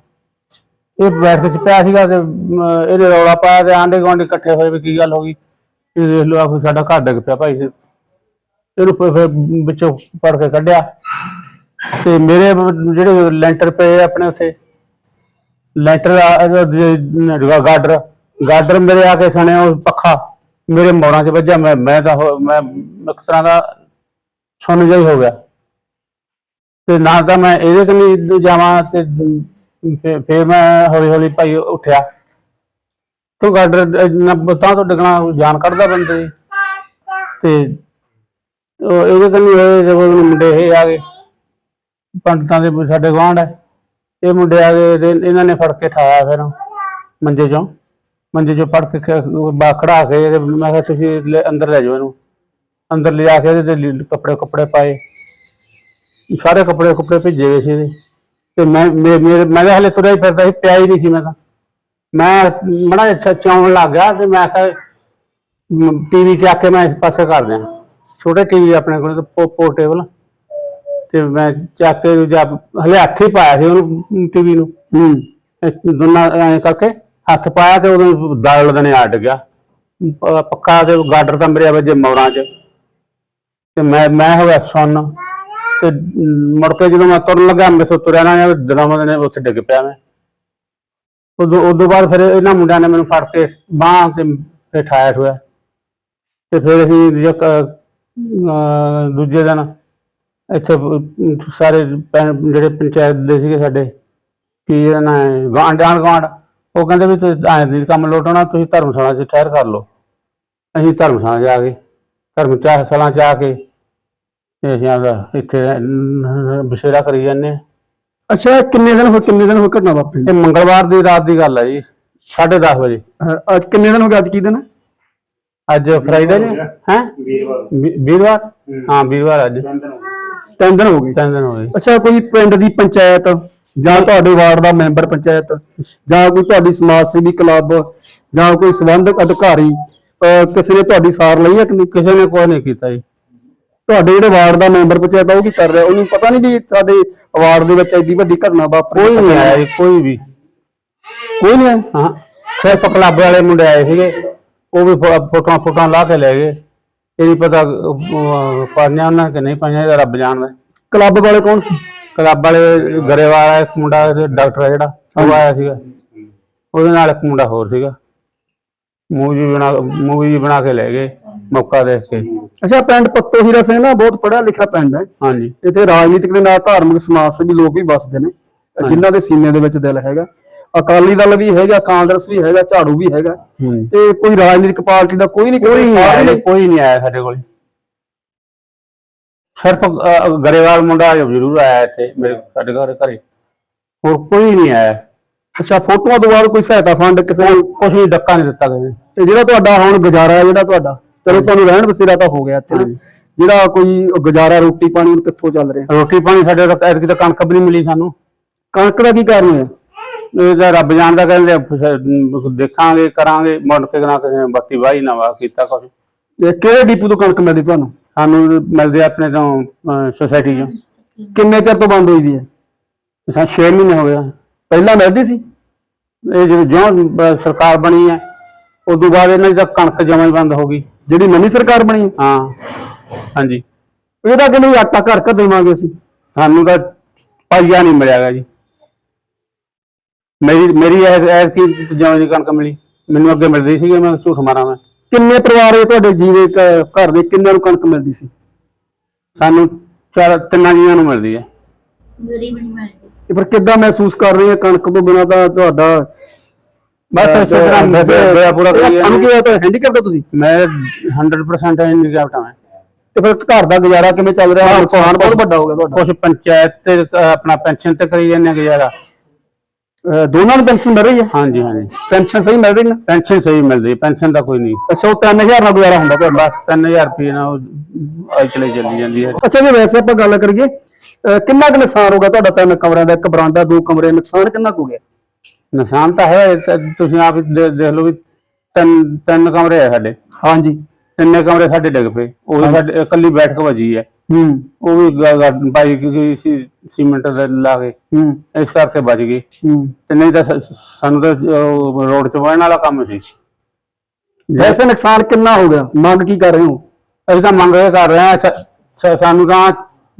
ਇਹ ਬੈਠ ਕੇ ਪਿਆ ਸੀਗਾ ਤੇ ਅਮ, ਇਹਨੇ ਰੌਲਾ ਪਾਇਆ ਤੇ ਆਂਡੇ ਗੁਆਂਢੀ ਇਕੱਠੇ ਹੋਏ ਵੀ ਕੀ ਗੱਲ ਹੋ ਗਈ। ਇਹ ਦੇਖ ਲਓ ਆਖੋ ਸਾਡਾ ਘਰ ਡਿੱਗ ਪਿਆ ਭਾਈ। ਇਹਨੂੰ ਫਿਰ ਫਿਰ ਵਿੱਚੋਂ ਪੜ ਕੇ ਕੱਢਿਆ। ਤੇ ਮੇਰੇ ਜਿਹੜੇ ਲੈਂਟਰ ਪਏ ਆ ਆਪਣੇ ਉੱਥੇ ਲੈਂਟਰ ਆ- ਗਾਡਰ ਗਾਡਰ ਮੇਰੇ ਆ ਕੇ ਸਣੇ, ਉਹ ਪੱਖਾ ਮੇਰੇ ਮੋੜਾਂ 'ਚ ਵੱਜਿਆ, ਮੈਂ ਮੈਂ ਤਾਂ ਹੋ- ਮੈਂ ਇੱਕ ਤਰ੍ਹਾਂ ਦਾ ਸੁਣ ਜਿਹਾ ਹੋ ਗਿਆ। ਤੇ ਨਾ ਤਾਂ ਮੈਂ ਇਹਦੇ ਕਨੀ ਜਾਵਾਂ ਤੇ ਫਿਰ- ਫਿਰ ਮੈਂ ਹੌਲੀ ਹੌਲੀ ਭਾਈ ਉੱਠਿਆ। ਤੂੰ ਗਾਡਰ, ਨਾ ਬਤਾ ਤੋਂ ਡਗਣਾ ਜਾਨ ਕੱਢਦਾ ਬੰਦੇ ਦੀ। ਤੇ ਉਹ ਇਹਦੇ ਕਨੀ ਹੋਏ, ਜਦੋਂ ਮੁੰਡੇ ਇਹ ਆ ਗਏ, ਪੰਡਤਾਂ ਦੇ ਸਾਡੇ ਗੁਆਂਢ ਹੈ। ਇਹ ਮੁੰਡੇ ਆ ਗਏ ਇਹਨਾਂ ਨੇ ਫੜ ਕੇ ਠਾਇਆ ਫਿਰ ਮੰਜੇ ਚੋਂ। ਮੰਜੇ ਚੋਂ ਫੜ ਕੇ ਖ- ਬਾ ਕੇ ਤੇ ਮੈਂ ਕਿਹਾ, ਤੁਸੀਂ ਲੈ- ਅੰਦਰ ਲੈ ਜਾਓ ਇਹਨੂੰ। ਅੰਦਰ ਲਿਜਾ ਕੇ ਇਹਦੇ ਤੇ ਲੀ- ਕੱਪੜੇ ਕੱਪੜੇ ਪਾਏ। ਸਾਰੇ ਕੱਪੜੇ ਕੱਪੜੇ ਭੇਜੇ ਹੋਏ ਸੀ ਇਹਦੇ। ਤੇ ਮੈਂ ਮੇ- ਮੇਰੇ ਮੈਂ ਤਾਂ ਹਲੇ ਤੁਰਿਆ ਹੀ ਫਿਰਦਾ ਸੀ, ਪਿਆ ਹੀ ਨਹੀਂ ਸੀ ਮੈਂ ਤਾਂ। ਮੈਂ ਮੜਾ ਅੱਛਾ ਚਾਉਣ ਲੱਗ ਗਿਆ ਤੇ ਮੈਂ ਕਿਹਾ ਟੀਵੀ ਚੱਕ ਕੇ ਮੈਂ ਇਸ ਪਾਸੇ ਕਰ ਦਿਆਂ। ਛੋਟੇ ਟੀਵੀ ਆਪਣੇ ਕੋਲ ਤੇ ਪੋਰਟੇਬਲ। ਤੇ ਮੈਂ ਚੱਕ ਕੇ ਦੂਜਾ ਹਲੇ ਹੱਥ ਹੀ ਪਾਇਆ ਸੀ ਉਹਨੂੰ ਟੀਵੀ ਨੂੰ। ਹੂੰ। ਇਹ ਦੋਨਾਂ ਐਂ ਕਰਕੇ ਹੱਥ ਪਾਇਆ ਤੇ ਉਦੋਂ ਦਾਲ ਦਨੇ ਅੱਡ ਗਿਆ। ਪ- ਪੱਕਾ ਤੇ ਗਾਡਰ ਤਾਂ ਮੇਰੇ ਵਜੇ ਮੌਰਾਂ 'ਚ। ਤੇ ਮੈਂ ਮੈਂ ਹੋ ਗਿਆ ਸੁੰਨ। ਤੇ ਮੁੜ ਕੇ ਜਦੋਂ ਮੈਂ ਤੁਰਨ ਲੱਗਾ ਮੇਰੇ ਤੋਂ ਤੁਰਿਆ ਨਾ ਦਰਾਮਦ ਨੇ ਉੱਥੇ ਡਿੱਗ ਪਿਆ ਮੈਂ। ਉਦੋਂ ਉਦੋਂ ਬਾਅਦ ਫਿਰ ਇਹਨਾਂ ਮੁੰਡਿਆਂ ਨੇ ਮੈਨੂੰ ਫੜ ਕੇ ਬਾਂਹ ਤੇ ਫਿਰ ਠਾਇਆ ਠੋਇਆ। ਤੇ ਫਿਰ ਅਸੀਂ ਕ- ਅਹ ਦੂਜੇ ਦਿਨ ਇੱਥੇ ਪ- ਸਾਰੇ ਪੈ- ਜਿਹੜੇ ਪੰਚਾਇਤ ਦੇ ਸੀਗੇ ਸਾਡੇ ਕੀ ਇਹਦਾ ਨਾਂ ਹੈ ਗਾਂਡ ਗੁਆਂਢ ਉਹ ਕਹਿੰਦੇ ਵੀ ਤੁਸੀਂ ਐਂ ਨਹੀਂ ਕੰਮ ਲੋਟਣਾ ਤੁਸੀਂ ਧਰਮਸ਼ਾਲਾ 'ਚ ਠਹਿਰ ਕਰ ਲਓ। ਅਸੀਂ ਧਰਮਸ਼ਾਲਾ 'ਚ ਆ ਗਏ ਧਰਮਸ਼ਾਲਾ 'ਚ ਆ ਕੇ ਤੇ ਅਸੀਂ ਆਪਦਾ ਇੱਥੇ ਬਸੇਰਾ ਕਰੀ ਜਾਂਦੇ ਹਾਂ। ਅੱਛਾ ਇਹ ਕਿੰਨੇ ਦਿਨ ਹੋਏ ਕਿੰਨੇ ਦਿਨ ਹੋਏ ਘਟਨਾ ਵਾਪਰੀ? ਇਹ ਮੰਗਲਵਾਰ ਦੀ ਰਾਤ ਦੀ ਗੱਲ ਹੈ ਜੀ 10:30 ਵਜੇ। ਅਹ, ਅੱਜ ਕਿੰਨੇ ਦਿਨ ਹੋ ਗਏ ਅੱਜ ਕੀ ਦਿਨ ਹੈ? ਅੱਜ ਫਰਾਈਡੇ ਨੇ? ਹੈ? ਵੀਰਵਾਰ। ਵੀਰਵਾਰ? ਹਾਂ। ਵੀਰਵਾਰ ਅੱਜ। ਤਿੰਨ ਦਿਨ ਹੋ ਗਏ। ਤਿੰਨ ਦਿਨ ਹੋ ਗਏ। ਅੱਛਾ ਕੋਈ ਪਿੰਡ ਦੀ ਪੰਚਾਇਤ ਜਾਂ ਤੁਹਾਡੇ ਵਾਰਡ ਦਾ ਮੈਂਬਰ ਪੰਚਾਇਤ ਜਾਂ ਕੋਈ ਤੁਹਾਡੀ ਸਮਾਜ ਸੇਵੀ ਕਲੱਬ ਜਾਂ ਕੋਈ ਸੰਬੰਧਿਤ ਅਧਿਕਾਰੀ ਕਿਸੇ ਨੇ ਤੁਹਾਡੀ ਸਾਰ ਲਈ ਹੈ ਕਿ ਕਿਸੇ ਨੇ ਕੋਈ ਨਹੀਂ ਕੀਤਾ ਜੀ। ਤੁਹਾਡੇ ਜਿਹੜੇ ਵਾਰਡ ਦਾ ਮੈਂਬਰ ਪੰਚਾਇਤ ਉਹ ਕੀ ਕਰ ਰਿਹਾ? ਉਹਨੂੰ ਪਤਾ ਨਹੀਂ ਵੀ ਸਾਡੇ ਵਾਰਡ ਦੇ ਵਿੱਚ ਐਡੀ ਵੱਡੀ ਘਟਨਾ ਵਾਪਰੀ ਕੋਈ ਨਹੀਂ ਆਇਆ ਕੋਈ ਵੀ। ਕੋਈ ਨਹੀਂ ਹਾਂ। ਸਿਰਫ ਕਲੱਬ ਵਾਲੇ ਮੁੰਡੇ ਆਏ ਸੀਗੇ। ਉਹ ਵੀ ਫੋਟੋਆਂ ਫੋਟੋਆਂ ਲਾ ਕੇ ਲੈ ਗਏ। ਇਹ ਨਹੀਂ ਪਤਾ ਅਹ, ਪਾਈਆਂ ਉਹਨਾਂ ਕਿ ਨਹੀਂ ਪਾਈਆਂ ਇਹਦਾ ਰੱਬ ਜਾਣਦਾ। ਕਲੱਬ ਵਾਲੇ ਕੌਣ ਸੀ? ਕਲੱਬ ਵਾਲੇ ਗਰੇਵਾਲ ਆ ਇੱਕ ਮੁੰਡਾ ਡਾਕਟਰ ਆ ਜਿਹੜਾ ਉਹ ਆਇਆ ਸੀਗਾ। ਉਹਦੇ ਨਾਲ ਇੱਕ ਮੁੰਡਾ ਹੋਰ ਸੀਗਾ। ਮੂਵੀ ਬਣਾ ਮੂਵੀ ਬਣਾ ਕੇ ਲੈ ਗਏ ਮੌਕਾ ਦੇਖ ਕੇ। ਅੱਛਾ ਪਿੰਡ ਪੱਤੋ ਹੀਰਾ ਸਿੰਘ ਨਾ ਬਹੁਤ ਪੜ੍ਹਿਆ ਲਿਖਿਆ ਪਿੰਡ ਹੈ। ਹਾਂਜੀ। ਇੱਥੇ ਰਾਜਨੀਤਿਕ ਦੇ ਨਾਲ ਧਾਰਮਿਕ ਸਮਾਜ ਸੇਵੀ ਲੋਕ ਵੀ ਵੱਸਦੇ ਨੇ। ਜਿਨ੍ਹਾਂ ਦੇ ਸੀਨੇ ਦੇ ਵਿੱਚ ਦਿਲ ਹੈਗਾ। ਅਕਾਲੀ ਦਲ ਵੀ ਹੈਗਾ ਕਾਂਗਰਸ ਵੀ ਹੈਗਾ ਝਾੜੂ ਵੀ ਹੈਗਾ। ਤੇ ਕੋਈ ਰਾਜਨੀਤਿਕ ਪਾਰਟੀ ਦਾ ਕੋਈ ਨਹੀਂ ਕੋਈ ਨਹੀਂ ਆਇਆ ਕੋਈ ਨਹੀਂ ਆਇਆ ਸਾਡੇ ਕੋਲ। ਸਿਰਫ ਗਰੇਵਾਲ ਮੁੰਡਾ ਜ਼ਰੂਰ ਆਇਆ ਇੱਥੇ ਮੇਰੇ ਸਾਡੇ ਘਰ ਘਰੇ। ਹੋਰ ਕੋਈ ਨਹੀਂ ਆਇਆ। ਅੱਛਾ ਫੋਟੋਆਂ ਤੋਂ ਬਾਅਦ ਕੋਈ ਸਹਾਇਤਾ ਫੰਡ ਕਿਸੇ ਨੇ? ਕੁਝ ਨਹੀਂ ਡੱਕਾ ਨਹੀਂ ਦਿੱਤਾ ਨੇ। ਤੇ ਜਿਹੜਾ ਤੁਹਾਡਾ ਹੁਣ ਗੁਜ਼ਾਰਾ ਹੈ ਜਿਹੜਾ ਤੁਹਾਡਾ ਚਲੋ ਤੁਹਾਨੂੰ ਰਹਿਣ ਬਸੇਰਾ ਤਾਂ ਹੋ ਗਿਆ ਇੱਥੇ। ਜਿਹੜਾ ਕੋਈ ਗੁਜ਼ਾਰਾ ਰੋਟੀ ਪਾਣੀ ਕਿੱਥੋਂ ਚੱਲ ਰਿਹਾ? ਰੋਟੀ ਪਾਣੀ ਸਾਡੇ ਤਾਂ ਐਤਕੀ ਤਾਂ ਕਣਕ ਵੀ ਨਹੀਂ ਮਿਲੀ ਸਾਨੂੰ। ਕਣਕ ਦਾ ਕੀ ਕਾਰਨ ਹੈ ਇਹ ਤਾਂ ਰੱਬ ਜਾਣਦਾ ਕਹਿੰਦੇ ਫਿਰ ਦੇਖਾਂਗੇ ਕਰਾਂਗੇ। ਮੁੜ ਕੇ ਨਾ ਕਿਸੇ ਨੇ ਬੱਤੀ ਵਾਹੀ ਨਾ ਵਾਹ ਕੀਤਾ ਕੁਛ। ਇਹ ਕਿਹੜੇ ਡਿਪੂ ਤੋਂ ਕਣਕ ਮਿਲਦੀ ਤੁਹਾਨੂੰ? ਸਾਨੂੰ ਮਿਲਦੇ ਆ ਆਪਣੇ ਤੋਂ ਸੋਸਾਇਟੀ ਚੋਂ। ਕਿੰਨੇ ਚਿਰ ਤੋਂ ਬੰਦ ਹੋਈ ਦੀ ਹੈ? ਸਾਨੂੰ 6 ਮਹੀਨੇ ਹੋ ਗਏ ਪਹਿਲਾਂ ਮਿਲਦੀ ਸੀ? ਇਹ ਜਦੋਂ ਜਿਉਂ ਸਰਕਾਰ ਬਣੀ ਹੈ ਉਦੋਂ ਬਾਅਦ ਇਹਨਾਂ ਦੀ ਤਾਂ ਕਣਕ ਜਮਾਂ ਹੀ ਬੰਦ ਹੋ ਗਈ। ਜਿਹੜੀ ਨਵੀਂ ਸਰਕਾਰ ਬਣੀ ਹੈ, ਹਾਂਜੀ। ਇਹਦਾ ਕਹਿੰਦੇ ਆਟਾ ਘਰ ਘਰ ਦੇਵਾਂਗੇ ਅਸੀਂ? ਸਾਨੂੰ ਤਾਂ ਪਾਈਆ ਨਹੀਂ ਮਿਲਿਆਗਾ ਜੀ। ਮੇਰੀ ਮੇਰੀ ਐਸ ਐਸ ਕੀ ਜਿਵੇਂ ਦੀ ਕਣਕ ਮਿਲੀ। ਮੈਨੂੰ ਅੱਗੇ ਮਿਲਦੀ ਸੀਗੀ ਮੈਂ ਝੂਠ ਮਾਰਾਂ ਮੈਂ। ਕਿੰਨੇ ਪਰਿਵਾਰ ਹੈ ਤੁਹਾਡੇ ਜੀਵੇ ਘਰ ਦੇ ਕਿੰਨਿਆਂ ਨੂੰ ਕਣਕ ਮਿਲਦੀ ਸੀ? ਸਾਨੂੰ ਚਾਰ ਤਿੰਨਾਂ ਜੀਆਂ ਨੂੰ ਮਿਲਦੀ ਹੈ। ਮੇਰੀ ਵੀ ਨਹੀਂ ਮਿਲਦੀ। ਤੇ ਫਿਰ ਕਿੱਦਾਂ ਮਹਿਸੂਸ ਕਰ ਰਹੇ ਆ ਕਣਕ ਤੋਂ ਬਿਨਾਂ ਤਾਂ ਤੁਹਾਡਾ ਬਸ ਅਹ, ਇਸੇ ਤਰ੍ਹਾਂ ਵੈਸੇ ਹੋਇਆ ਪੂਰਾ ਕਰੀ ਤੁਹਾਨੂੰ ਕੀ ਹੋਇਆ ਤਾਂ ਹੈਂਡੀਕੈਪ ਹੋ ਤੁਸੀਂ? ਮੈਂ 100% ਹੈਂਡੀਕੈਪਟ ਹਾਂ ਮੈਂ। ਤੇ ਫਿਰ ਘਰ ਦਾ ਗੁਜ਼ਾਰਾ ਕਿਵੇਂ ਚੱਲ ਰਿਹਾ? ਨੁਕਸਾਨ ਬਹੁਤ ਵੱਡਾ ਹੋ ਗਿਆ ਤੁਹਾਡਾ। ਕੁਝ ਪੰਚਾਇਤ ਤੇ ਆਪਣਾ ਪੈਨਸ਼ਨ ਤੇ ਕਰੀ ਜਾਂਦੇ ਗੁਜ਼ਾਰਾ। ਦੋਨਾਂ ਨੂੰ ਪੈਨਸ਼ਨ ਮਿਲ ਰਹੀ ਹੈ? ਹਾਂਜੀ ਹਾਂਜੀ। ਪੈਨਸ਼ਨ ਸਹੀ ਮਿਲ ਰਹੀ ਨਾ? ਪੈਨਸ਼ਨ ਸਹੀ ਮਿਲਦੀ ਪੈਨਸ਼ਨ ਦਾ ਕੋਈ ਨਹੀਂ। ਅੱਛਾ ਉਹ 3000 ਨਾਲ ਗੁਜ਼ਾਰਾ ਹੁੰਦਾ ਤੁਹਾਡਾ? ਬਸ 3000 ਰੁਪਏ ਨਾਲ ਉਹ ਚਲੇ ਚੱਲੀ ਜਾਂਦੀ ਹੈ। ਅੱਛਾ ਜੇ ਵੈਸੇ ਆਪਾਂ ਗੱਲ ਕਰੀਏ ਕਿੰਨਾ ਕੁ ਨੁਕਸਾਨ ਹੋ ਗਿਆ ਤੁਹਾਡਾ ਤਿੰਨ ਕਮਰਿਆਂ ਦਾ? ਇੱਕ ਬਰਾਂਡਾ ਦੋ ਕਮਰੇ ਨੁਕਸਾਨ ਕਿੰਨਾ ਕੁ ਹੋ ਗਿਆ? ਨੁਕਸਾਨ ਤਾਂ ਹੈ ਤੁਸੀਂ ਆਪ ਦੇਖ ਲਓ ਵੀ ਤਿੰਨ ਤਿੰਨ ਕਮਰੇ ਆ ਸਾਡੇ। ਹਾਂਜੀ। ਤਿੰਨੇ ਕਮਰੇ ਸਾਡੇ ਡਿੱਗ ਪਏ ਉਹ ਸਾਡੇ ਇਕੱਲੀ ਬੈਠਕ ਵੱਜੀ ਹੈ। ਹੂੰ। ਉਹ ਵੀ ਗ- ਗ- ਬਾਈ ਕੀ ਸੀ ਸੀਮੈਂਟ ਦੇ ਲਾ ਕੇ। ਹੂੰ। ਇਸ ਕਰਕੇ ਬਚ ਗਈ। ਹੂੰ। ਤੇ ਨਹੀਂ ਤਾਂ ਸ- ਸਾਨੂੰ ਤਾਂ ਉਹ ਰੋਡ ਚ ਵੜਨ ਵਾਲਾ ਕੰਮ ਸੀ। ਵੈਸੇ ਨੁਕਸਾਨ ਕਿੰਨਾ ਹੋ ਗਿਆ? ਮੰਗ ਕੀ ਕਰ ਰਹੇ ਹੋ? ਅਸੀਂ ਤਾਂ ਮੰਗ ਇਹ ਕਰ ਰਹੇ ਹਾਂ ਸ- ਸ- ਸਾਨੂੰ ਤਾਂ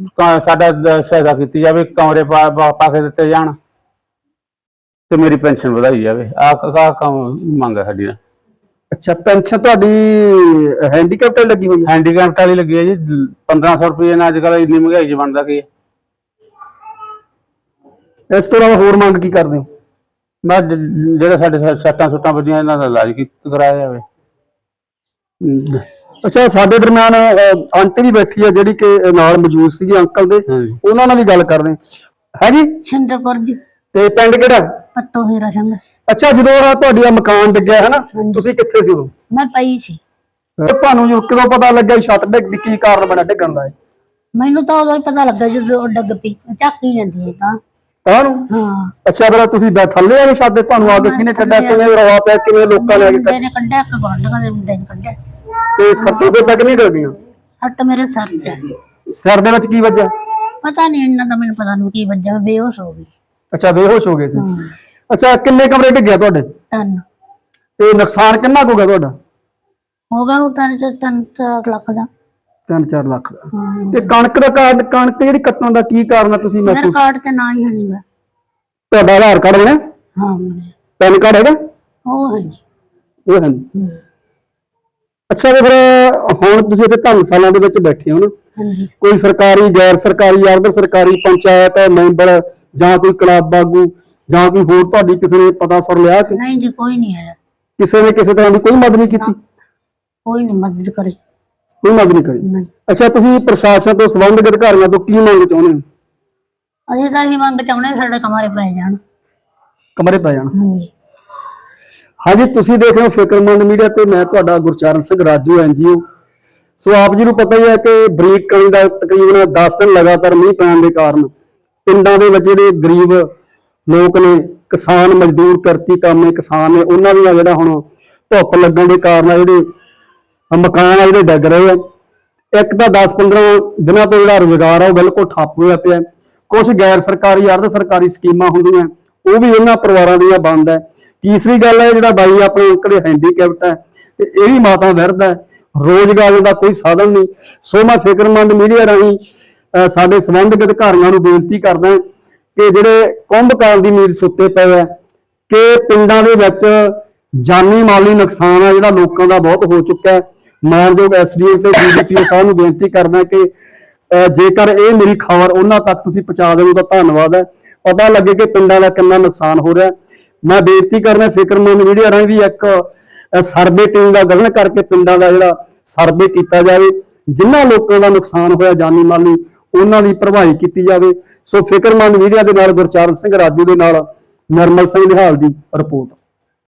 ਕ- ਸਾਡਾ ਦ- ਸਹਾਇਤਾ ਕੀਤੀ ਜਾਵੇ ਕਮਰੇ ਪਾ ਪਾ- ਪਾ ਕੇ ਦਿੱਤੇ ਜਾਣ। ਤੇ ਮੇਰੀ ਪੈਨਸ਼ਨ ਵਧਾਈ ਜਾਵੇ। ਆ ਕਾ ਕੰਮ ਮੰਗ ਹੈ ਸਾਡੀ ਤਾਂ। ਅੱਛਾ ਪੈਨਸ਼ਨ ਤੁਹਾਡੀ ਹੈਂਡੀਕੈਪ ਤੇ ਲੱਗੀ ਹੋਈ ਹੈ? ਹੈਂਡੀਕੈਪਟ ਵਾਲੀ ਲੱਗੀ ਹੈ ਜੀ 1500 ਰੁਪਏ ਨਾਲ ਅੱਜ ਕੱਲ ਇੰਨੀ ਮਹਿੰਗਾਈ ਚ ਬਣਦਾ ਕੀ ਹੈ। ਇਸ ਤੋਂ ਇਲਾਵਾ ਹੋਰ ਮੰਗ ਕੀ ਕਰਦੇ ਹੋ? ਮੈਂ ਜ- ਜਿਹੜੇ ਸਾਡੇ ਸ- ਸੱਟਾਂ ਸੁੱਟਾਂ ਵੱਜੀਆਂ ਇਹਨਾਂ ਦਾ ਇਲਾਜ ਕੀ ਕਰਾਇਆ ਜਾਵੇ। ਹਮ, ਅੱਛਾ ਸਾਡੇ ਦਰਮਿਆਨ ਅਹ, ਆਂਟੀ ਵੀ ਬੈਠੀ ਹੈ ਜਿਹੜੀ ਕਿ ਅਹ, ਨਾਲ ਮੌਜੂਦ ਸੀਗੀ ਅੰਕਲ ਦੇ ਹਾਂਜੀ। ਉਹਨਾਂ ਨਾਲ ਵੀ ਗੱਲ ਕਰਦੇ ਹੈ ਜੀ? ਸ਼ਿੰਦਰ ਕੌਰ ਜੀ। ਤੇ ਪਿੰਡ ਕਿਹੜਾ? ਪੱਤੋ ਹੀਰਾ ਸਿੰਘ ਅੱਛਾ ਜਦੋਂ ਆਹ ਤੁਹਾਡੀ ਆ ਮਕਾਨ ਡਿੱਗਿਆ ਹੈ ਨਾ ਤੁਸੀਂ ਕਿੱਥੇ ਸੀ ਉਦੋਂ? ਮੈਂ ਪਈ ਸੀ। ਤੇ ਤੁਹਾਨੂੰ ਜਦੋਂ ਕਦੋਂ ਪਤਾ ਲੱਗਾ ਵੀ ਛੱਤ ਡਿੱਗ ਵੀ ਕੀ ਕਾਰਨ ਬਣਾ ਡਿੱਗਣ ਦਾ ਇਹ? ਮੈਨੂੰ ਤਾਂ ਉਦੋਂ ਹੀ ਪਤਾ ਲੱਗਾ ਜਦੋਂ ਉਹ ਡੱਗ ਪਈ ਝਾਕੀ ਜਾਂਦੀ ਹੈ ਤਾਂ। ਤਾਂ ਨੂੰ? ਹਾਂ। ਅੱਛਾ ਫਿਰ ਤੁਸੀਂ ਬੈ ਥੱਲੇ ਆ ਗਏ ਛੱਤ ਤੇ ਤੁਹਾਨੂੰ ਆ ਕੇ ਕਿਹਨੇ ਕੱਢਿਆ ਕਿਵੇਂ ਰਵਾ ਪਿਆ ਕਿਵੇਂ ਲੋਕਾਂ ਨੇ ਆ ਕੇ ਮੁੰਡੇ ਨੇ ਕੱਢਿਆ ਇੱਕ ਗੁਆਂਢੀਆਂ ਦੇ ਮੁੰਡੇ ਨੇ ਕੱਢਿਆ। ਤੇ ਸੱਟਾਂ ਤੇ ਤੱਕ ਨਹੀਂ ਡਰਦੀਆਂ? ਹੱਟ ਮੇਰੇ ਸਰ ਤੇ। ਸਿਰ ਦੇ ਵਿੱਚ ਕੀ ਵੱਜਿਆ? ਪਤਾ ਨਹੀਂ ਇਹਨਾਂ ਦਾ ਮੈਨੂੰ ਪਤਾ ਨਹੀਂ ਕੀ ਵੱਜਿਆ ਮੈਂ ਬੇਹੋਸ਼ ਹੋ ਗਈ। ਅੱਛਾ ਬੇਹੋਸ਼ ਹੋ ਗਏ ਸੀ। ਅੱਛਾ ਕਿੰਨੇ ਕਮਰੇ ਡਿੱਗਿਆ ਤੁਹਾਡੇ? ਤਨ। ਤੇ ਨੁਕਸਾਨ ਕਿੰਨਾ ਕੁ ਹੋ ਗਿਆ ਤੁਹਾਡਾ? ਹੋ ਗਿਆ ਉਹ ਤਨ ਤੇ ਤਨ ਚਾਰ ਲੱਖ ਦਾ। 3-4 ਲੱਖ ਦਾ। ਹਾਂ। ਤੇ ਕਣਕ ਦਾ ਕਾਰਨ ਕਣਕ ਜਿਹੜੀ ਕੱਟਣ ਦਾ ਕੀ ਕਾਰਨ ਆ ਤੁਸੀਂ ਮੇਰੇ ਮਹਿਸੂਸ ਕਾਰਡ ਤੇ ਨਾ ਹੀ ਹੈ ਨਹੀਂ ਤੁਹਾਡਾ ਆਧਾਰ ਕਾਰਡ ਹਾਂ ਮੇਰੇ। ਪੈਨ ਕਾਰਡ ਹੈਗਾ? ਉਹ ਹੈ ਜੀ। ਉਹ ਹੈ ਨਹੀਂ ਅੱਛਾ ਤੇ ਫਿਰ ਹੁਣ ਤੁਸੀਂ ਇੱਥੇ ਧਰਮਸ਼ਾਲਾ ਦੇ ਵਿੱਚ ਬੈਠੇ ਹੋ ਨਾ। ਹਾਂਜੀ। ਕੋਈ ਸਰਕਾਰੀ ਗੈਰ ਸਰਕਾਰੀ ਅਰਧ ਸਰਕਾਰੀ ਪੰਚਾਇਤ ਮੈਂਬਰ ਜਾਂ ਕੋਈ ਕਲੱਬ ਆਗੂ ਜਾਂ ਕੋਈ ਹੋਰ ਤੁਹਾਡੀ ਕਿਸੇ ਨੇ ਪਤਾ ਸੁਰ ਲਿਆ ਕਿ ਨਹੀਂ ਜੀ ਕੋਈ ਨਹੀਂ ਹੈ ਕਿਸੇ ਨੇ ਕਿਸੇ ਤਰ੍ਹਾਂ ਦੀ ਕੋਈ ਮਦਦ ਨਹੀਂ ਕੀਤੀ? ਕੋਈ ਨਹੀਂ ਮਦਦ ਕਰੇ। ਕੋਈ ਮਦਦ ਨਹੀਂ ਕਰੀ? ਨਹੀਂ। ਅੱਛਾ ਤੁਸੀਂ ਪ੍ਰਸ਼ਾਸਨ ਤੋਂ ਸੰਬੰਧਿਤ ਅਧਿਕਾਰੀਆਂ ਤੋਂ ਕੀ ਮੰਗ ਚਾਹੁੰਦੇ ਹੋ? ਅਸੀਂ ਤਾਂ ਇਹ ਮੰਗ ਚਾਹੁੰਦੇ ਹਾਂ ਸਾਡੇ ਕਮਰੇ ਪੈ ਜਾਣ। ਕਮਰੇ ਪੈ ਜਾਣ। ਹਾਂਜੀ। ਹਾਂਜੀ ਤੁਸੀਂ ਦੇਖ ਰਹੇ ਹੋ ਫਿਕਰਮੰਦ ਮੀਡੀਆ ਤੇ ਮੈਂ ਤੁਹਾਡਾ ਗੁਰਚਰਨ ਸਿੰਘ ਰਾਜੂ ਐਨਜੀਓ ਸੋ ਆਪ ਜੀ ਨੂੰ ਪਤਾ ਹੀ ਹੈ ਕਿ ਬਰੀਕ ਕਣੀ ਦਾ ਤਕਰੀਬਨ 10 ਦਿਨ ਲਗਾਤਾਰ ਮੀਂਹ ਪੈਣ ਦੇ ਕਾਰਨ ਪਿੰਡਾਂ ਦੇ ਵਿੱਚ ਜਿਹੜੇ ਗਰੀਬ ਲੋਕ ਨੇ, ਕਿਸਾਨ ਮਜ਼ਦੂਰ ਕਰਤੀ ਕੰਮ ਨੇ ਕਿਸਾਨ ਨੇ, ਉਹਨਾਂ ਦੀਆਂ ਜਿਹੜਾ ਹੁਣ ਧੁੱਪ ਲੱਗਣ ਦੇ ਕਾਰਨ ਆ ਜਿਹੜੇ ਮਕਾਨ ਆ ਜਿਹੜੇ ਡੱਗ ਰਹੇ ਆ। ਇੱਕ ਤਾਂ 10-15 ਦਿਨਾਂ ਤੋਂ ਜਿਹੜਾ ਰੁਜ਼ਗਾਰ ਆ ਉਹ ਬਿਲਕੁਲ ਠੱਪ ਹੋਇਆ ਪਿਆ। ਕੁਝ ਗੈਰ ਸਰਕਾਰੀ, ਅਰਧ ਸਰਕਾਰੀ ਸਕੀਮਾਂ ਹੁੰਦੀਆਂ, ਉਹ ਵੀ ਇਹਨਾਂ ਪਰਿਵਾਰਾਂ ਦੀਆਂ ਬੰਦ ਹੈ ਤੀਸਰੀ ਗੱਲ ਹੈ ਜਿਹੜਾ ਬਾਈ ਆਪਣੇ ਅੰਕੜੇ ਹੈਂਡੀਕੈਪਟ ਹੈ ਤੇ ਇਹ ਵੀ ਮਾਤਾ ਵਿਰਧ ਹੈ ਰੋਜ਼ਗਾਰ ਦਾ ਕੋਈ ਸਾਧਨ ਨਹੀਂ। ਸੋ ਮੈਂ ਫਿਕਰਮੰਦ ਮੀਡੀਆ ਰਾਹੀਂ ਸਾਡੇ ਸੰਬੰਧਿਤ ਅਧਿਕਾਰੀਆਂ ਨੂੰ ਬੇਨਤੀ ਕਰਦਾ ਕਿ ਜਿਹੜੇ ਕੁੰਭਕਾਲ ਦੀ ਨੀਂਦ ਸੁੱਤੇ ਪਏ ਆ, ਕਿ ਪਿੰਡਾਂ ਦੇ ਵਿੱਚ ਜਾਨੀ ਮਾਲੀ ਨੁਕਸਾਨ ਆ, ਜਿਹੜਾ ਲੋਕਾਂ ਦਾ ਬਹੁਤ ਹੋ ਚੁੱਕਾ ਹੈ। ਮਾਨਯੋਗ ਐਸਡੀਐਮ ਤੇ ਡੀਡੀਪੀਓ ਸਾਹਿਬ ਨੂੰ ਬੇਨਤੀ ਕਰਦਾ ਕਿ ਜੇਕਰ ਇਹ ਮੇਰੀ ਖਬਰ ਉਹਨਾਂ ਤੱਕ ਤੁਸੀਂ ਪਹੁੰਚਾ ਦਿਓ ਤਾਂ ਧੰਨਵਾਦ ਹੈ। ਪਤਾ ਲੱਗੇ ਕਿ ਪਿੰਡਾਂ ਦਾ ਕਿੰਨਾ ਨੁਕਸਾਨ ਹੋ ਰਿਹਾ ਮੈਂ ਬੇਨਤੀ ਕਰਨਾ ਫਿਕਰਮੰਦ ਮੀਡੀਆ ਰਾਹੀਂ ਵੀ ਇੱਕ ਸਰਵੇ ਟੀਮ ਦਾ ਗਠਨ ਕਰਕੇ ਪਿੰਡਾਂ ਦਾ ਜਿਹੜਾ ਸਰਵੇ ਕੀਤਾ ਜਾਵੇ। ਜਿਨ੍ਹਾਂ ਲੋਕਾਂ ਦਾ ਨੁਕਸਾਨ ਹੋਇਆ ਜਾਨੀ ਮਾਲੀ ਉਹਨਾਂ ਦੀ ਭਰਵਾਈ ਕੀਤੀ ਜਾਵੇ। ਸੋ ਫਿਕਰਮੰਦ ਮੀਡੀਆ ਦੇ ਨਾਲ ਗੁਰਚਰਨ ਸਿੰਘ ਰਾਜੂ ਦੇ ਨਾਲ ਨਰਮਲ ਸਿੰਘ ਨਿਹਾਲ ਦੀ ਰਿਪੋਰਟ।